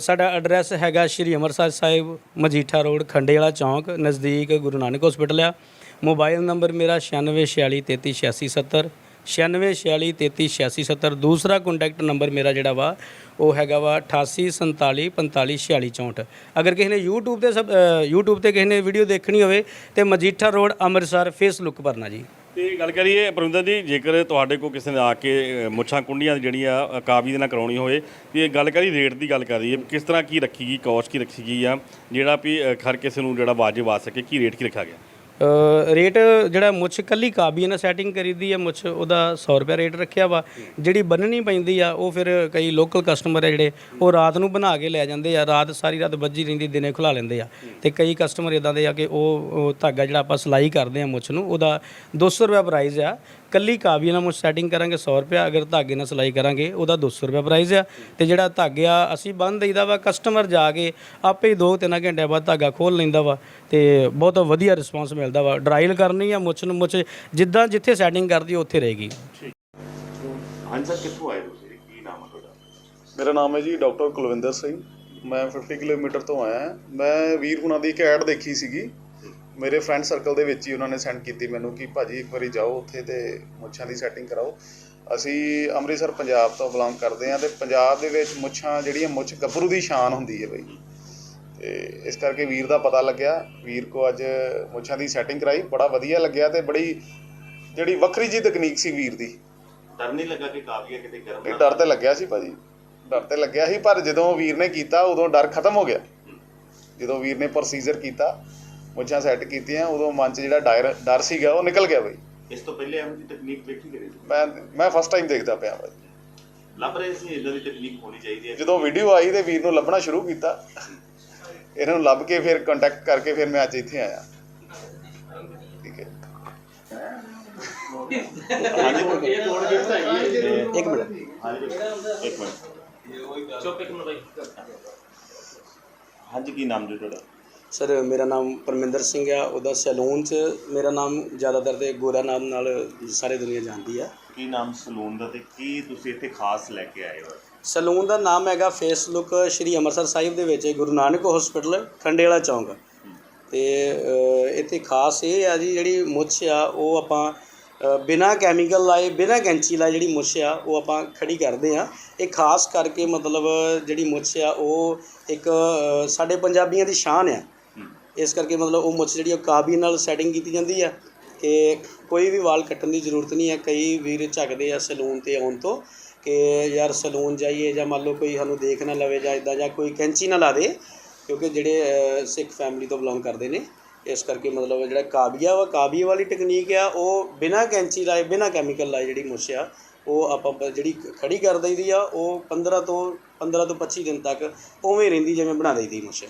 ਸਾਡਾ ਐਡਰੈਸ ਹੈਗਾ ਸ਼੍ਰੀ ਅੰਮ੍ਰਿਤਸਰ ਸਾਹਿਬ ਮਜੀਠਾ ਰੋਡ ਖੰਡੇ ਵਾਲਾ ਚੌਂਕ ਨਜ਼ਦੀਕ ਗੁਰੂ ਨਾਨਕ ਹਸਪੀਟਲ ਆ। ਮੋਬਾਈਲ ਨੰਬਰ ਮੇਰਾ 9646338670 9646338670 ਦੂਸਰਾ ਕੰਟੈਕਟ ਨੰਬਰ ਮੇਰਾ ਜਿਹੜਾ ਵਾ ਉਹ ਹੈਗਾ ਵਾ 8847454664 ਅਗਰ ਕਿਸੇ ਨੇ YouTube ਤੇ ਸਬ ਅ, YouTube ਤੇ ਕਿਸੇ ਨੇ ਵੀਡੀਓ ਦੇਖਣੀ ਹੋਵੇ ਤੇ ਮਜੀਠਾ ਰੋਡ ਅੰਮ੍ਰਿਤਸਰ ਫੇਸਬੁੱਕ ਪਰਨਾ ਜੀ। ਤੇ ਗੱਲ ਕਰੀਏ ਪਰਮਿੰਦਰ ਜੀ ਜੇਕਰ ਤੁਹਾਡੇ ਕੋਲ ਕਿਸੇ ਨੇ ਆ ਕੇ ਮੁੱਛਾਂ ਕੁੰਡੀਆਂ ਜਿਹੜੀਆਂ ਅ, ਕਾਬੀ ਦੇ ਨਾਲ ਕਰਾਉਣੀ ਹੋਵੇ ਤੇ ਗੱਲ ਕਰੀ ਰੇਟ ਦੀ ਗੱਲ ਕਰੀਏ ਕਿਸ ਤਰ੍ਹਾਂ ਕੀ ਰੱਖੀ ਗਈ ਕਾਸਟ ਕੀ ਰੱਖੀ ਗਈ ਆ ਜਿਹੜਾ ਵੀ ਹਰ ਕਿਸੇ ਨੂੰ ਜਿਹੜਾ ਵਾਜਿਬ ਆ ਸਕੇ ਕੀ ਰੇਟ ਕੀ ਰੱਖਿਆ ਗਿਆ? ਰੇਟ ਜਿਹੜਾ ਮੁੱਛ ਕੱਲੀ ਕਾਬੀ ਨਾਲ ਸੈਟਿੰਗ ਕਰੀਦੀ ਹੈ, ਮੁੱਛ ਉਹਦਾ 100 ਰੁਪਏ ਰੇਟ ਰੱਖਿਆ ਵਾ। ਜਿਹੜੀ ਬੰਨਣੀ ਪੈਂਦੀ ਆ, ਉਹ ਫਿਰ ਕਈ ਲੋਕਲ ਕਸਟਮਰ ਹੈ ਜਿਹੜੇ, ਉਹ ਰਾਤ ਨੂੰ ਬਣਾ ਕੇ ਲੈ ਜਾਂਦੇ ਆ, ਰਾਤ ਸਾਰੀ ਰਾਤ ਵੱਜੀ ਰਹਿੰਦੀ, ਦਿਨੇ ਖੁਲਾ ਲੈਂਦੇ ਆ। ਤੇ ਕਈ ਕਸਟਮਰ ਇਦਾਂ ਦੇ ਆ ਕਿ ਉਹ ਉਹ ਧਾਗਾ ਜਿਹੜਾ ਆਪਾਂ ਸਿਲਾਈ ਕਰਦੇ ਆ ਮੁੱਛ ਨੂੰ, ਉਹਦਾ 200 ਰੁਪਏ ਪ੍ਰਾਈਸ ਆ। ਕੱਲੀ ਕਾਬੀ ਨਾਲ ਮੁੱਛ ਸੈਟਿੰਗ ਕਰਾਂਗੇ 100 ਰੁਪਏ ਅਗਰ ਧਾਗੇ ਨਾਲ ਸਿਲਾਈ ਕਰਾਂਗੇ ਉਹਦਾ 200 ਰੁਪਏ ਪ੍ਰਾਈਸ ਆ। ਤੇ ਜਿਹੜਾ ਧਾਗਿਆ ਅਸੀਂ ਬੰਨ ਦਈਦਾ ਵਾ ਕਸਟਮਰ ਜਾ ਕੇ ਆਪੇ ਹੀ 2-3 ਘੰਟੇ ਬਾਅਦ ਧਾਗਾ ਖੋਲ ਲੈਂਦਾ ਵਾ ਤੇ ਬਹੁਤ ਵਧੀਆ ਰਿਸਪਾਂਸ ਮਿਲਦਾ ਵਾ। ਡਰਾਈਲ ਕਰਨੀ ਆ ਮੁੱਛ ਨੂੰ ਮੁੱਛ ਜਿੱਦਾਂ ਜਿੱਥੇ ਸੈਟਿੰਗ ਕਰਦੀ ਉੱਥੇ ਰਹੇਗੀ। ਹਾਂਜੀ ਸਰ ਕਿੱਥੋਂ ਆਏ ਤੁਸੀਂ? ਕੀ ਨਾਮ ਹੈ ਤੁਹਾਡਾ? ਮੇਰਾ ਨਾਮ ਹੈ ਜੀ ਡਾਕਟਰ ਕੁਲਵਿੰਦਰ ਸਿੰਘ। ਮੈਂ 50 ਕਿਲੋਮੀਟਰ ਤੋਂ ਆਇਆ। ਮੈਂ ਵੀਰ ਹੁਣਾਂ ਦੀ ਇੱਕ ਐਡ ਦੇਖੀ ਸੀਗੀ। ਮੇਰੇ ਫਰੈਂਡ ਸਰਕਲ ਦੇ ਵਿੱਚ ਹੀ ਉਹਨਾਂ ਨੇ ਸੈਂਡ ਕੀਤੀ ਮੈਨੂੰ ਕਿ ਭਾਜੀ ਇੱਕ ਵਾਰੀ ਜਾਓ ਉੱਥੇ ਤੇ ਮੁੱਛਾਂ ਦੀ ਸੈਟਿੰਗ ਕਰਾਓ। ਅਸੀਂ ਅੰਮ੍ਰਿਤਸਰ ਪੰਜਾਬ ਤੋਂ ਬਿਲੋਂਗ ਕਰਦੇ ਹਾਂ ਤੇ ਪੰਜਾਬ ਦੇ ਵਿੱਚ ਮੁੱਛਾਂ ਜਿਹੜੀਆਂ ਮੁੱਛ ਗੱਭਰੂ ਦੀ ਸ਼ਾਨ ਹੁੰਦੀ ਹੈ ਬਈ। ਤੇ ਇਸ ਕਰਕੇ ਵੀਰ ਦਾ ਪਤਾ ਲੱਗਿਆ ਵੀਰ ਕੋ ਅੱਜ ਮੁੱਛਾਂ ਦੀ ਸੈਟਿੰਗ ਕਰਾਈ ਬੜਾ ਵਧੀਆ ਲੱਗਿਆ ਤੇ ਬੜੀ ਜਿਹੜੀ ਵੱਖਰੀ ਜੀ ਤਕਨੀਕ ਸੀ ਵੀਰ ਦੀ। ਡਰ ਨਹੀਂ ਲੱਗਾ ਕਿ ਕਾਬੀਆ ਕਿਤੇ ਗਰਮ ਇਹ ਡਰ ਤੇ ਲੱਗਿਆ ਸੀ ਭਾਜੀ ਡਰ ਤੇ ਲੱਗਿਆ ਸੀ ਪਰ ਜਦੋਂ ਵੀਰ ਨੇ ਕੀਤਾ ਉਦੋਂ ਡਰ ਖਤਮ ਹੋ ਗਿਆ। ਜਦੋਂ ਵੀਰ ਨੇ ਪ੍ਰੋਸੀਜਰ ਕੀਤਾ ਮੁੱਛਾਂ ਸੈੱਟ ਕੀਤੀਆਂ ਉਦੋਂ ਮਨ 'ਚ ਜਿਹੜਾ ਡਰ ਡਰ ਸੀਗਾ ਉਹ ਨਿਕਲ ਗਿਆ ਬਈ। ਇਸ ਤੋਂ ਪਹਿਲੇ ਇਹੋ ਜਿਹੀ ਤਕਨੀਕ ਵੇਖੀ ਕਰੀ ਸੀ ਮੈਂ ਮੈਂ ਫਸਟ ਟਾਈਮ ਦੇਖਦਾ ਪਿਆ ਭਾਜੀ ਲੱਭ ਰਹੇ ਸੀ ਇਦਾਂ ਦੀ ਤਕਨੀਕ ਹੋਣੀ ਚਾਹੀਦੀ ਹੈ? ਜਦੋਂ ਵੀਡੀਓ ਆਈ ਤੇ ਵੀਰ ਨੂੰ ਲੱਭਣਾ ਸ਼ੁਰੂ ਕੀਤਾ। ਇਹਨਾਂ ਨੂੰ ਲੱਭ ਕੇ ਫਿਰ ਕੰਟੈਕਟ ਕਰਕੇ ਫਿਰ ਮੈਂ ਅੱਜ ਇੱਥੇ ਆਇਆ। ਠੀਕ ਹੈ। ਇੱਕ ਮਿੰਟ। ਇੱਕ ਮਿੰਟ। ਚੁੱਪ ਇੱਕ ਮਿੰਟ ਹਾਂਜੀ ਕੀ ਨਾਮ ਜੀ ਤੁਹਾਡਾ? ਸਰ ਮੇਰਾ ਨਾਮ ਪਰਮਿੰਦਰ ਸਿੰਘ ਆ। ਉਹਦਾ ਸੈਲੂਨ 'ਚ ਮੇਰਾ ਨਾਮ ਜ਼ਿਆਦਾਤਰ ਤੇ ਗੋਰਾ ਨਾਮ ਨਾਲ ਸਾਰੇ ਦੁਨੀਆ ਜਾਣਦੀ ਆ। ਕੀ ਨਾਮ ਸਲੂਨ ਦਾ ਤੇ ਕੀ ਤੁਸੀਂ ਇੱਥੇ ਖਾਸ ਲੈ ਕੇ ਆਏ ਹੋ? ਸੈਲੂਨ ਦਾ ਨਾਮ ਹੈਗਾ ਫੇਸ ਲੁੱਕ ਸ਼੍ਰੀ ਅੰਮ੍ਰਿਤਸਰ ਸਾਹਿਬ ਦੇ ਵਿੱਚ ਗੁਰੂ ਨਾਨਕ ਹਸਪੀਟਲ ਖੰਡੇ ਵਾਲਾ ਚੌਂਕ। ਤੇ ਅ, ਇੱਥੇ ਖਾਸ ਇਹ ਆ ਜੀ ਜਿਹੜੀ ਮੁੱਛ ਆ ਉਹ ਆਪਾਂ ਅ, ਬਿਨਾਂ ਕੈਮੀਕਲ ਲਾਏ ਬਿਨਾਂ ਕੈਂਚੀ ਲਾਏ ਜਿਹੜੀ ਮੁੱਛ ਆ ਉਹ ਆਪਾਂ ਖੜੀ ਕਰਦੇ ਆ। ਇਹ ਖਾਸ ਕਰਕੇ ਮਤਲਬ ਜਿਹੜੀ ਮੁੱਛ ਆ ਉਹ ਇੱਕ ਅ, ਸਾਡੇ ਪੰਜਾਬੀਆਂ ਦੀ ਸ਼ਾਨ ਆ। ਇਸ ਕਰਕੇ ਮਤਲਬ ਉਹ ਮੁੱਛ ਜਿਹੜੀ ਉਹ ਕਾਬੀ ਨਾਲ ਸੈਟਿੰਗ ਕੀਤੀ ਜਾਂਦੀ ਆ ਕਿ ਕੋਈ ਵੀ ਵਾਲ ਕੱਟਣ ਦੀ ਜ਼ਰੂਰਤ ਨਹੀਂ ਹੈ। ਕਈ ਵੀਰ ਝੱਕਦੇ ਆ ਸੈਲੂਨ ਤੇ ਆਉਣ ਤੋਂ ਕਿ ਯਾਰ ਸੈਲੂਨ ਜਾਈਏ ਜਾਂ ਮੰਨ ਲਓ ਕੋਈ ਸਾਨੂੰ ਦੇਖ ਨਾ ਲਵੇ ਜਾਂ ਇਦਾਂ ਜਾਂ ਕੋਈ ਕੈਂਚੀ ਨਾ ਲਾ ਦੇ, ਕਿਉਂਕਿ ਜਿਹੜੇ ਸਿੱਖ ਫੈਮਿਲੀ ਤੋਂ ਬਿਲੋਂਗ ਕਰਦੇ ਨੇ। ਇਸ ਕਰਕੇ ਮਤਲਬ ਜਿਹੜਾ ਕਾਬੀਆ ਵਾ ਕਾਬੀਏ ਵਾਲੀ ਟੈਕਨੀਕ ਆ, ਉਹ ਬਿਨਾਂ ਕੈਂਚੀ ਲਾਏ, ਬਿਨਾਂ ਕੈਮੀਕਲ ਲਾਏ ਜਿਹੜੀ ਮੁੱਛ ਆ, ਉਹ ਆਪਾਂ ਬ- ਜਿਹੜੀ ਖੜੀ ਕਰ ਦਈਦੀ ਆ, ਉਹ 15 ਤੋਂ 15 ਤੋਂ 25 ਦਿਨ ਤੱਕ ਉਵੇਂ ਰਹਿੰਦੀ, ਜਿਵੇਂ ਬਣਾ ਦਈਦੀ ਮੁੱਛ।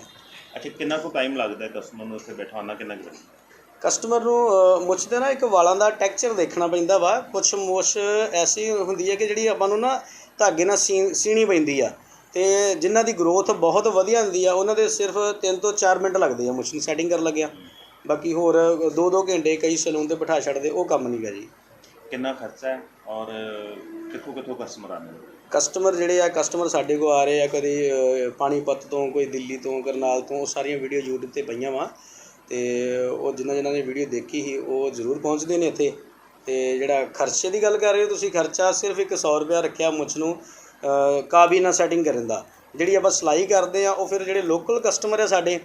ਅੱਛਾ ਕਿੰਨਾ ਕੁ ਟਾਈਮ ਲੱਗਦਾ ਹੈ ਕਸਟਮਰ ਨੂੰ ਉੱਥੇ ਬਿਠਾਉਣਾ ਕਿੰਨਾ ਕੁ ਲੱਗਦਾ ਕਸਟਮਰ ਨੂੰ ਮੁੱਛ ਦੇ ਨਾ ਇੱਕ ਵਾਲਾਂ ਦਾ ਟੈਕਸਚਰ ਦੇਖਣਾ ਪੈਂਦਾ ਵਾ। ਕੁਝ ਮੁੱਛ ਐਸੀ ਹੁੰਦੀ ਹੈ ਕਿ ਜਿਹੜੀ ਆਪਾਂ ਨੂੰ ਨਾ ਧਾਗੇ ਨਾਲ ਸੀਣੀ ਪੈਂਦੀ ਆ। ਤੇ ਜਿਨ੍ਹਾਂ ਦੀ ਗਰੋਥ ਬਹੁਤ ਵਧੀਆ ਹੁੰਦੀ ਆ ਉਹਨਾਂ ਦੇ ਸਿਰਫ 3 ਤੋਂ 4 ਮਿੰਟ ਲੱਗਦੇ ਆ ਮੁੱਛ ਨੂੰ ਸੈਟਿੰਗ ਕਰਨ ਲੱਗਿਆ। ਬਾਕੀ ਹੋਰ 2-2 ਘੰਟੇ ਕਈ ਸੈਲੂਨ ਤੇ ਬਿਠਾ ਛੱਡਦੇ ਉਹ ਕੰਮ ਨਹੀਂ ਗਾ ਜੀ। ਕਿੰਨਾ ਖਰਚਾ ਹੈ? ਔਰ ਕਿੱਥੋਂ ਕਿੱਥੋਂ ਕਸਟਮਰ ਆਉਂਦੇ ਨੇ? ਕਸਟਮਰ ਜਿਹੜੇ ਆ ਕਸਟਮਰ ਸਾਡੇ ਕੋਲ ਆ ਰਹੇ ਆ ਕਦੇ ਪਾਣੀਪਤ ਤੋਂ ਕੋਈ ਦਿੱਲੀ ਤੋਂ ਕਰਨਾਲ ਤੋਂ ਉਹ ਸਾਰੀਆਂ ਵੀਡੀਓ YouTube ਤੇ ਪਈਆਂ ਵਾ। ਤੇ ਉਹ ਜਿਨ੍ਹਾਂ ਜਿਨ੍ਹਾਂ ਨੇ ਵੀਡੀਓ ਦੇਖੀ ਸੀ ਉਹ ਜ਼ਰੂਰ ਪਹੁੰਚਦੇ ਨੇ ਇੱਥੇ। ਤੇ ਜਿਹੜਾ ਖਰਚੇ ਦੀ ਗੱਲ ਕਰ ਰਹੇ ਹੋ ਤੁਸੀਂ ਖਰਚਾ ਸਿਰਫ ਇੱਕ 100 ਰੁਪਇਆ ਰੱਖਿਆ ਮੁੱਛ ਨੂੰ ਅ, ਕਾਬੀਨਾ ਸੈਟਿੰਗ ਕਰਨ ਦਾ। ਜਿਹੜੀ ਆਪਾਂ ਸਿਲਾਈ ਕਰਦੇ ਆ ਉਹ ਫਿਰ ਜਿਹੜੇ ਲੋਕਲ ਕਸਟਮਰ ਆ ਸਾਡੇ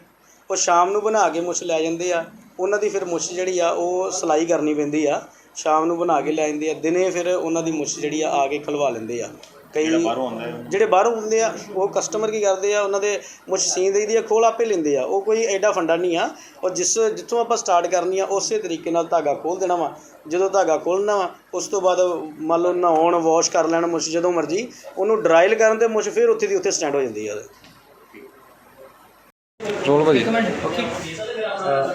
ਉਹ ਸ਼ਾਮ ਨੂੰ ਬਣਾ ਕੇ ਮੁੱਛ ਲੈ ਜਾਂਦੇ ਆ। ਉਹਨਾਂ ਦੀ ਫਿਰ ਮੁੱਛ ਜਿਹੜੀ ਆ ਉਹ ਸਿਲਾਈ ਕਰਨੀ ਪੈਂਦੀ ਆ। ਸ਼ਾਮ ਨੂੰ ਬਣਾ ਕੇ ਲੈ ਜਾਂਦੇ ਆ ਦਿਨੇ ਫਿਰ ਉਹਨਾਂ ਦੀ ਮੁੱਛ ਜਿਹੜੀ ਆ ਆ ਕੇ ਖਲਵਾ ਲੈਂਦੇ ਆ। ਕਈ ਜਿਹੜਾ ਬਾਹਰੋਂ ਆਉਂਦਾ ਹੈ। ਜਿਹੜੇ ਬਾਹਰੋਂ ਹੁੰਦੇ ਆ ਉਹ ਕਸਟਮਰ ਕੀ ਕਰਦੇ ਆ ਉਹਨਾਂ ਦੇ ਮੁੱਛ ਸੀਨ ਦੇਈਦੀ ਆ ਖੋਲ ਆਪੇ ਲੈਂਦੇ ਆ। ਉਹ ਕੋਈ ਐਡਾ ਫੰਡਾ ਨਹੀਂ ਆ। ਉਹ ਜਿਸ ਜਿੱਥੋਂ ਆਪਾਂ ਸਟਾਰਟ ਕਰਨੀ ਆ ਉਸੇ ਤਰੀਕੇ ਨਾਲ ਧਾਗਾ ਖੋਲ ਦੇਣਾ ਵਾ। ਜਦੋਂ ਧਾਗਾ ਖੋਲਣਾ ਵਾ ਉਸ ਤੋਂ ਬਾਅਦ ਮੰਨ ਲਓ ਨਹਾਉਣ ਵਾਸ਼ ਕਰ ਲੈਣ ਮੁੱਛ ਜਦੋਂ ਮਰਜ਼ੀ ਉਹਨੂੰ ਡਰਾਈਲ ਕਰਨ ਤੇ ਮੁੱਛ ਫਿਰ ਉੱਥੇ ਦੀ ਉੱਥੇ ਸਟੈਂਡ ਹੋ ਜਾਂਦੀ ਆ। ਰੋਲ ਭਾਜੀ।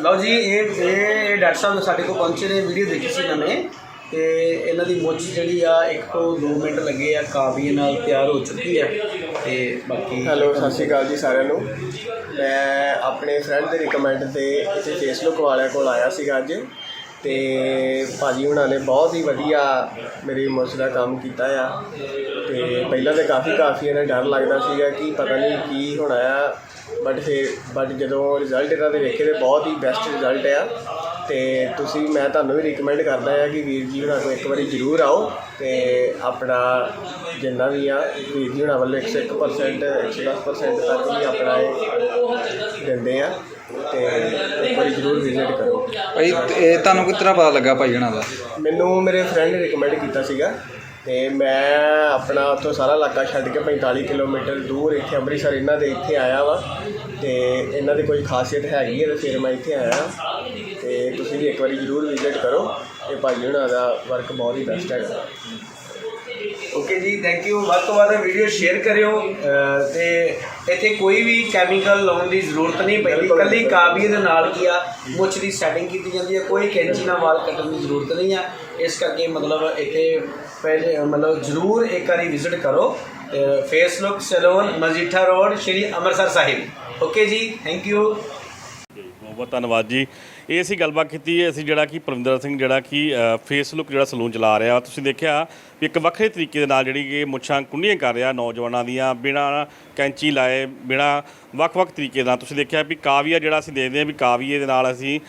ਲਓ ਜੀ ਇਹ ਇਹ ਡਾਕਟਰ ਸਾਹਿਬ ਸਾਡੇ ਕੋਲ ਪਹੁੰਚੇ ਨੇ ਵੀਡੀਓ ਦੇਖੀ ਸੀ ਇਹਨਾਂ ਨੇ ਤੇ ਇਹਨਾਂ ਦੀ ਮੁੱਛ ਜਿਹੜੀ ਆ, ਇੱਕ ਤੋਂ 2 ਮਿੰਟ ਲੱਗੇ ਆ ਕਾਬੀਏ ਨਾਲ ਤਿਆਰ ਹੋ ਚੁੱਕੀ ਹੈ ਤੇ ਬਾਕੀ ਹੈਲੋ, ਸਤਿ ਸ਼੍ਰੀ ਅਕਾਲ ਜੀ ਸਾਰਿਆਂ ਨੂੰ। ਮੈਂ ਆਪਣੇ ਫਰੈਂਡ ਦੇ ਰਿਕਮੈਂਡ ਤੇ ਇੱਥੇ ਫੇਸਬੁੱਕ ਵਾਲਿਆਂ ਕੋਲ ਆਇਆ ਸੀਗਾ ਅੱਜ। ਤੇ ਭਾਜੀ ਉਹਨਾਂ ਨੇ ਬਹੁਤ ਹੀ ਵਧੀਆ ਮੇਰੀ ਮੁੱਛ ਦਾ ਕੰਮ ਕੀਤਾ ਆ। ਤੇ ਪਹਿਲਾਂ ਤਾਂ ਕਾਫੀ ਕਾਫੀ ਇਹਨਾਂ ਡਰ ਲੱਗਦਾ ਸੀਗਾ ਕਿ ਪਤਾ ਨਹੀਂ ਕੀ ਹੋਣਾ ਆ। ਬਟ ਫਿਰ ਬਟ ਜਦੋਂ ਰਿਜ਼ਲਟ ਇਹਨਾਂ ਦੇ ਵੇਖੇ ਤੇ ਬਹੁਤ ਹੀ ਬੈਸਟ ਰਿਜ਼ਲਟ ਆ। ਤੇ ਤੁਸੀਂ ਮੈਂ ਤੁਹਾਨੂੰ ਵੀ ਰਿਕਮੈਂਡ ਕਰਦਾ ਆ ਕਿ ਵੀਰ ਜੀ ਹੁਣਾਂ ਕੋਲ ਇੱਕ ਵਾਰੀ ਜ਼ਰੂਰ ਆਓ ਤੇ ਆਪਣਾ ਜਿੰਨਾ ਵੀ ਆ ਵੀਰ ਜੀ ਹੁਣਾਂ ਵੱਲੋਂ 101% 110% ਤੱਕ ਵੀ ਆਪਣਾ ਇਹ ਦਿੰਦੇ ਆ ਤੇ ਇੱਕ ਵਾਰੀ ਜ਼ਰੂਰ ਵਿਜ਼ਿਟ ਕਰੋ। ਭਾਈ ਇਹ ਤੁਹਾਨੂੰ ਕਿਸ ਤਰ੍ਹਾਂ ਪਤਾ ਲੱਗਾ ਭਾਈ ਜਣਾ ਦਾ? ਮੈਨੂੰ ਮੇਰੇ ਫਰੈਂਡ ਨੇ ਰਿਕਮੈਂਡ ਕੀਤਾ ਸੀਗਾ ਤੇ ਮੈਂ ਆਪਣਾ ਉੱਥੋਂ ਸਾਰਾ ਇਲਾਕਾ ਛੱਡ ਕੇ 45 ਕਿਲੋਮੀਟਰ ਦੂਰ ਇੱਥੇ ਅੰਮ੍ਰਿਤਸਰ ਇਹਨਾਂ ਦੇ ਇੱਥੇ ਆਇਆ ਵਾ ਤੇ ਇਹਨਾਂ ਦੀ ਕੋਈ ਖਾਸੀਅਤ ਹੈਗੀ ਹੈ ਤੇ ਫਿਰ ਮੈਂ ਇੱਥੇ ਆਇਆ। ਤੇ ਤੁਸੀਂ ਵੀ ਇੱਕ ਵਾਰੀ ਜ਼ਰੂਰ ਵਿਜ਼ਿਟ ਕਰੋ। ਇਹ ਭਾਈ ਹੁਣਾਂ ਦਾ ਵਰਕ ਬਹੁਤ ਹੀ ਬੈਸਟ ਹੈਗਾ। ਓਕੇ ਜੀ ਥੈਂਕ ਯੂ ਵੱਧ ਤੋਂ ਵੱਧ ਵੀਡੀਓ ਸ਼ੇਅਰ ਕਰਿਓ। ਤੇ ਇੱਥੇ ਕੋਈ ਵੀ ਕੈਮੀਕਲ ਲਾਉਣ ਦੀ ਜ਼ਰੂਰਤ ਨਹੀਂ ਪੈਂਦੀ। ਕੱਲੀ ਕਾਬੀਏ ਦੇ ਨਾਲ ਕੀ ਆ। ਮੁੱਛ ਦੀ ਸੈਟਿੰਗ ਕੀਤੀ ਜਾਂਦੀ ਹੈ ਕੋਈ ਕੈਂਚੀ ਨਾਲ ਵਾਲ ਕੱਟਣ ਦੀ ਜ਼ਰੂਰਤ ਨਹੀਂ ਆ। ਇਸ ਕਰਕੇ ਮਤਲਬ ਇੱਥੇ ਪਹਿਲੇ ਮਤਲਬ ਜ਼ਰੂਰ ਇੱਕ ਵਾਰੀ ਵਿਜ਼ਿਟ ਕਰੋ। Face look salon Majitha road Shri Amritsar Sahib. Okay ji thank you ਬਹੁਤ ਧੰਨਵਾਦ ਜੀ। ਇਹ ਅਸੀਂ ਗੱਲਬਾਤ ਕੀਤੀ ਹੈ, ਅਸੀਂ ਜਿਹੜਾ ਕਿ ਪਰਮਿੰਦਰ ਸਿੰਘ ਜਿਹੜਾ ਕਿ ਫੇਸਬੁੱਕ ਜਿਹੜਾ ਸਲੂਨ ਚਲਾ ਰਿਹਾ, ਤੁਸੀਂ ਦੇਖਿਆ ਵੀ ਇੱਕ ਵੱਖਰੇ ਤਰੀਕੇ ਦੇ ਨਾਲ ਜਿਹੜੀ ਕਿ ਮੁੱਛਾਂ ਕੁੰਡੀਆਂ ਕਰ ਰਿਹਾ ਨੌਜਵਾਨਾਂ ਦੀਆਂ, ਬਿਨਾਂ ਕੈਂਚੀ ਲਾਏ ਬਿਨਾਂ ਵੱਖ-ਵੱਖ ਤਰੀਕੇ ਨਾਲ। ਤੁਸੀਂ ਦੇਖਿਆ ਵੀ ਕਾਵੀਆ ਜਿਹੜਾ ਅਸੀਂ ਦੇਖਦੇ ਹਾਂ ਵੀ ਕਾਵੀਏ ਦੇ ਨਾਲ ਅਸੀਂ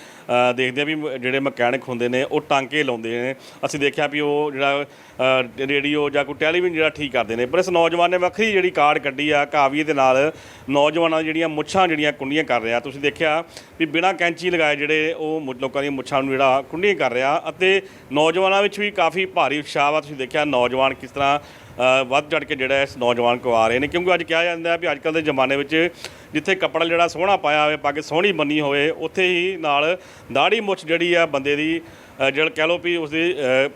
ਦੇਖਦੇ ਹਾਂ ਵੀ ਮ- ਜਿਹੜੇ ਮਕੈਨਿਕ ਹੁੰਦੇ ਨੇ, ਉਹ ਟਾਂਕੇ ਲਾਉਂਦੇ ਨੇ। ਅਸੀਂ ਦੇਖਿਆ ਵੀ ਉਹ ਜਿਹੜਾ ਰੇਡੀਓ ਜਾਂ ਕੋਈ ਟੈਲੀਵਿਜ਼ਨ ਜਿਹੜਾ ਠੀਕ ਕਰਦੇ ਨੇ। ਪਰ ਇਸ ਨੌਜਵਾਨ ਨੇ ਵੱਖਰੀ ਜਿਹੜੀ ਕਾਰਡ ਕੱਢੀ ਆ ਕਾਵੀਏ ਦੇ ਨਾਲ। ਨੌਜਵਾਨਾਂ ਦੀਆਂ ਜਿਹੜੀਆਂ ਮੁੱਛਾਂ ਜਿਹੜੀਆਂ ਕੁੰਡੀਆਂ ਕਰ ਰਿਹਾ। ਤੁਸੀਂ ਦੇਖਿਆ ਵੀ ਬਿਨਾਂ ਕੈਂਚੀ ਲਗਾਏ ਜਿਹੜੇ ਉਹ ਲੋਕਾਂ ਦੀਆਂ ਮੁੱਛਾਂ ਨੂੰ ਜਿਹੜਾ ਕੁੰਡੀਆਂ ਕਰ ਰਿਹਾ। ਅਤੇ ਨੌਜਵਾਨਾਂ ਵਿੱਚ ਵੀ ਕਾਫੀ ਭਾਰੀ ਉਤਸ਼ਾਹ ਆ ਤੁਸੀਂ ਦੇਖਿਆ ਨੌਜਵਾਨ ਕਿਸ ਤਰ੍ਹਾਂ ਵੱਧ ਚੜ ਕੇ ਜਿਹੜਾ ਇਸ ਨੌਜਵਾਨ ਕੋ ਆ ਰਹੇ ਨੇ। ਕਿਉਂਕਿ ਅੱਜ ਕਿਹਾ ਜਾਂਦਾ ਹੈ ਵੀ ਅੱਜ ਕੱਲ੍ਹ ਦੇ ਜ਼ਮਾਨੇ ਵਿੱਚ ਜਿੱਥੇ ਕੱਪੜਾ ਜਿਹੜਾ ਸੋਹਣਾ ਪਾਇਆ ਹੋਵੇ ਪੱਗ ਸੋਹਣੀ ਬੰਨੀ ਹੋਵੇ ਉੱਥੇ ਹੀ ਨਾਲ ਦਾੜੀ ਮੁੱਛ ਜਿਹੜੀ ਆ ਬੰਦੇ ਦੀ ਜਿਹੜਾ ਕਹਿ ਲਓ ਵੀ ਉਸਦੀ ਅ,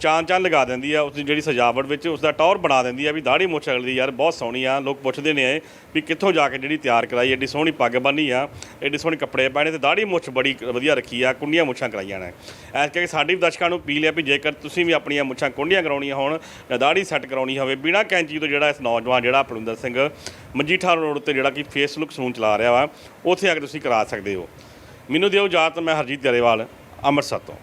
ਚਾਂਦ ਚਾਂ ਲਗਾ ਦਿੰਦੀ ਆ ਉਸ ਦੀ ਜਿਹੜੀ ਸਜਾਵਟ ਵਿੱਚ ਉਸ ਦਾ ਟੌਰ ਬਣਾ ਦਿੰਦੀ ਆ ਵੀ ਦਾੜੀ ਮੁੱਛ ਅਗਲੀ ਯਾਰ ਬਹੁਤ ਸੋਹਣੀ ਆ, ਲੋਕ ਪੁੱਛਦੇ ਨੇ ਵੀ ਕਿੱਥੋਂ ਜਾ ਕੇ ਜਿਹੜੀ ਤਿਆਰ ਕਰਾਈ, ਐਡੀ ਸੋਹਣੀ ਪੱਗ ਬੰਨੀ ਆ, ਐਡੀ ਸੋਹਣੇ ਕੱਪੜੇ ਪਾਏ ਨੇ ਤੇ ਦਾੜੀ ਮੁੱਛ ਬੜੀ ਵਧੀਆ ਰੱਖੀ ਆ, ਕੁੰਡੀਆਂ ਮੁੱਛਾਂ ਕਰਾਈਆਂ ਨੇ। ਐਸ ਕਰਕੇ ਸਾਡੀ ਵੀ ਦਰਸ਼ਕਾਂ ਨੂੰ ਅਪੀਲ ਹੈ ਵੀ ਜੇਕਰ ਤੁਸੀਂ ਵੀ ਆਪਣੀਆਂ ਮੁੱਛਾਂ ਕੁੰਡੀਆਂ ਕਰਾਉਣੀਆਂ ਹੋਣ ਜਾਂ ਦਾੜੀ ਸੈੱਟ ਕਰਾਉਣੀ ਹੋਵੇ, ਬਿਨਾਂ ਕੈਂਚੀ ਤੋਂ ਜਿਹੜਾ ਇਸ ਨੌਜਵਾਨ ਜਿਹੜਾ ਪਰਵਿੰਦਰ ਸਿੰਘ ਮਜੀਠਾ ਰੋਡ ਤੇ ਜਿਹੜਾ ਕਿ ਫੇਸਬੁੱਕ ਸਲੂਨ ਚਲਾ ਰਿਹਾ ਵਾ, ਉੱਥੇ ਆ ਕੇ ਤੁਸੀਂ ਕਰਾ ਸਕਦੇ ਹੋ। ਮੈਨੂੰ ਦਿਓ ਇਜਾਜ਼ਤ, ਮੈਂ ਹਰਜੀਤ ਗਰੇਵਾਲ ਅੰਮ੍ਰਿਤਸਰ ਤੋਂ।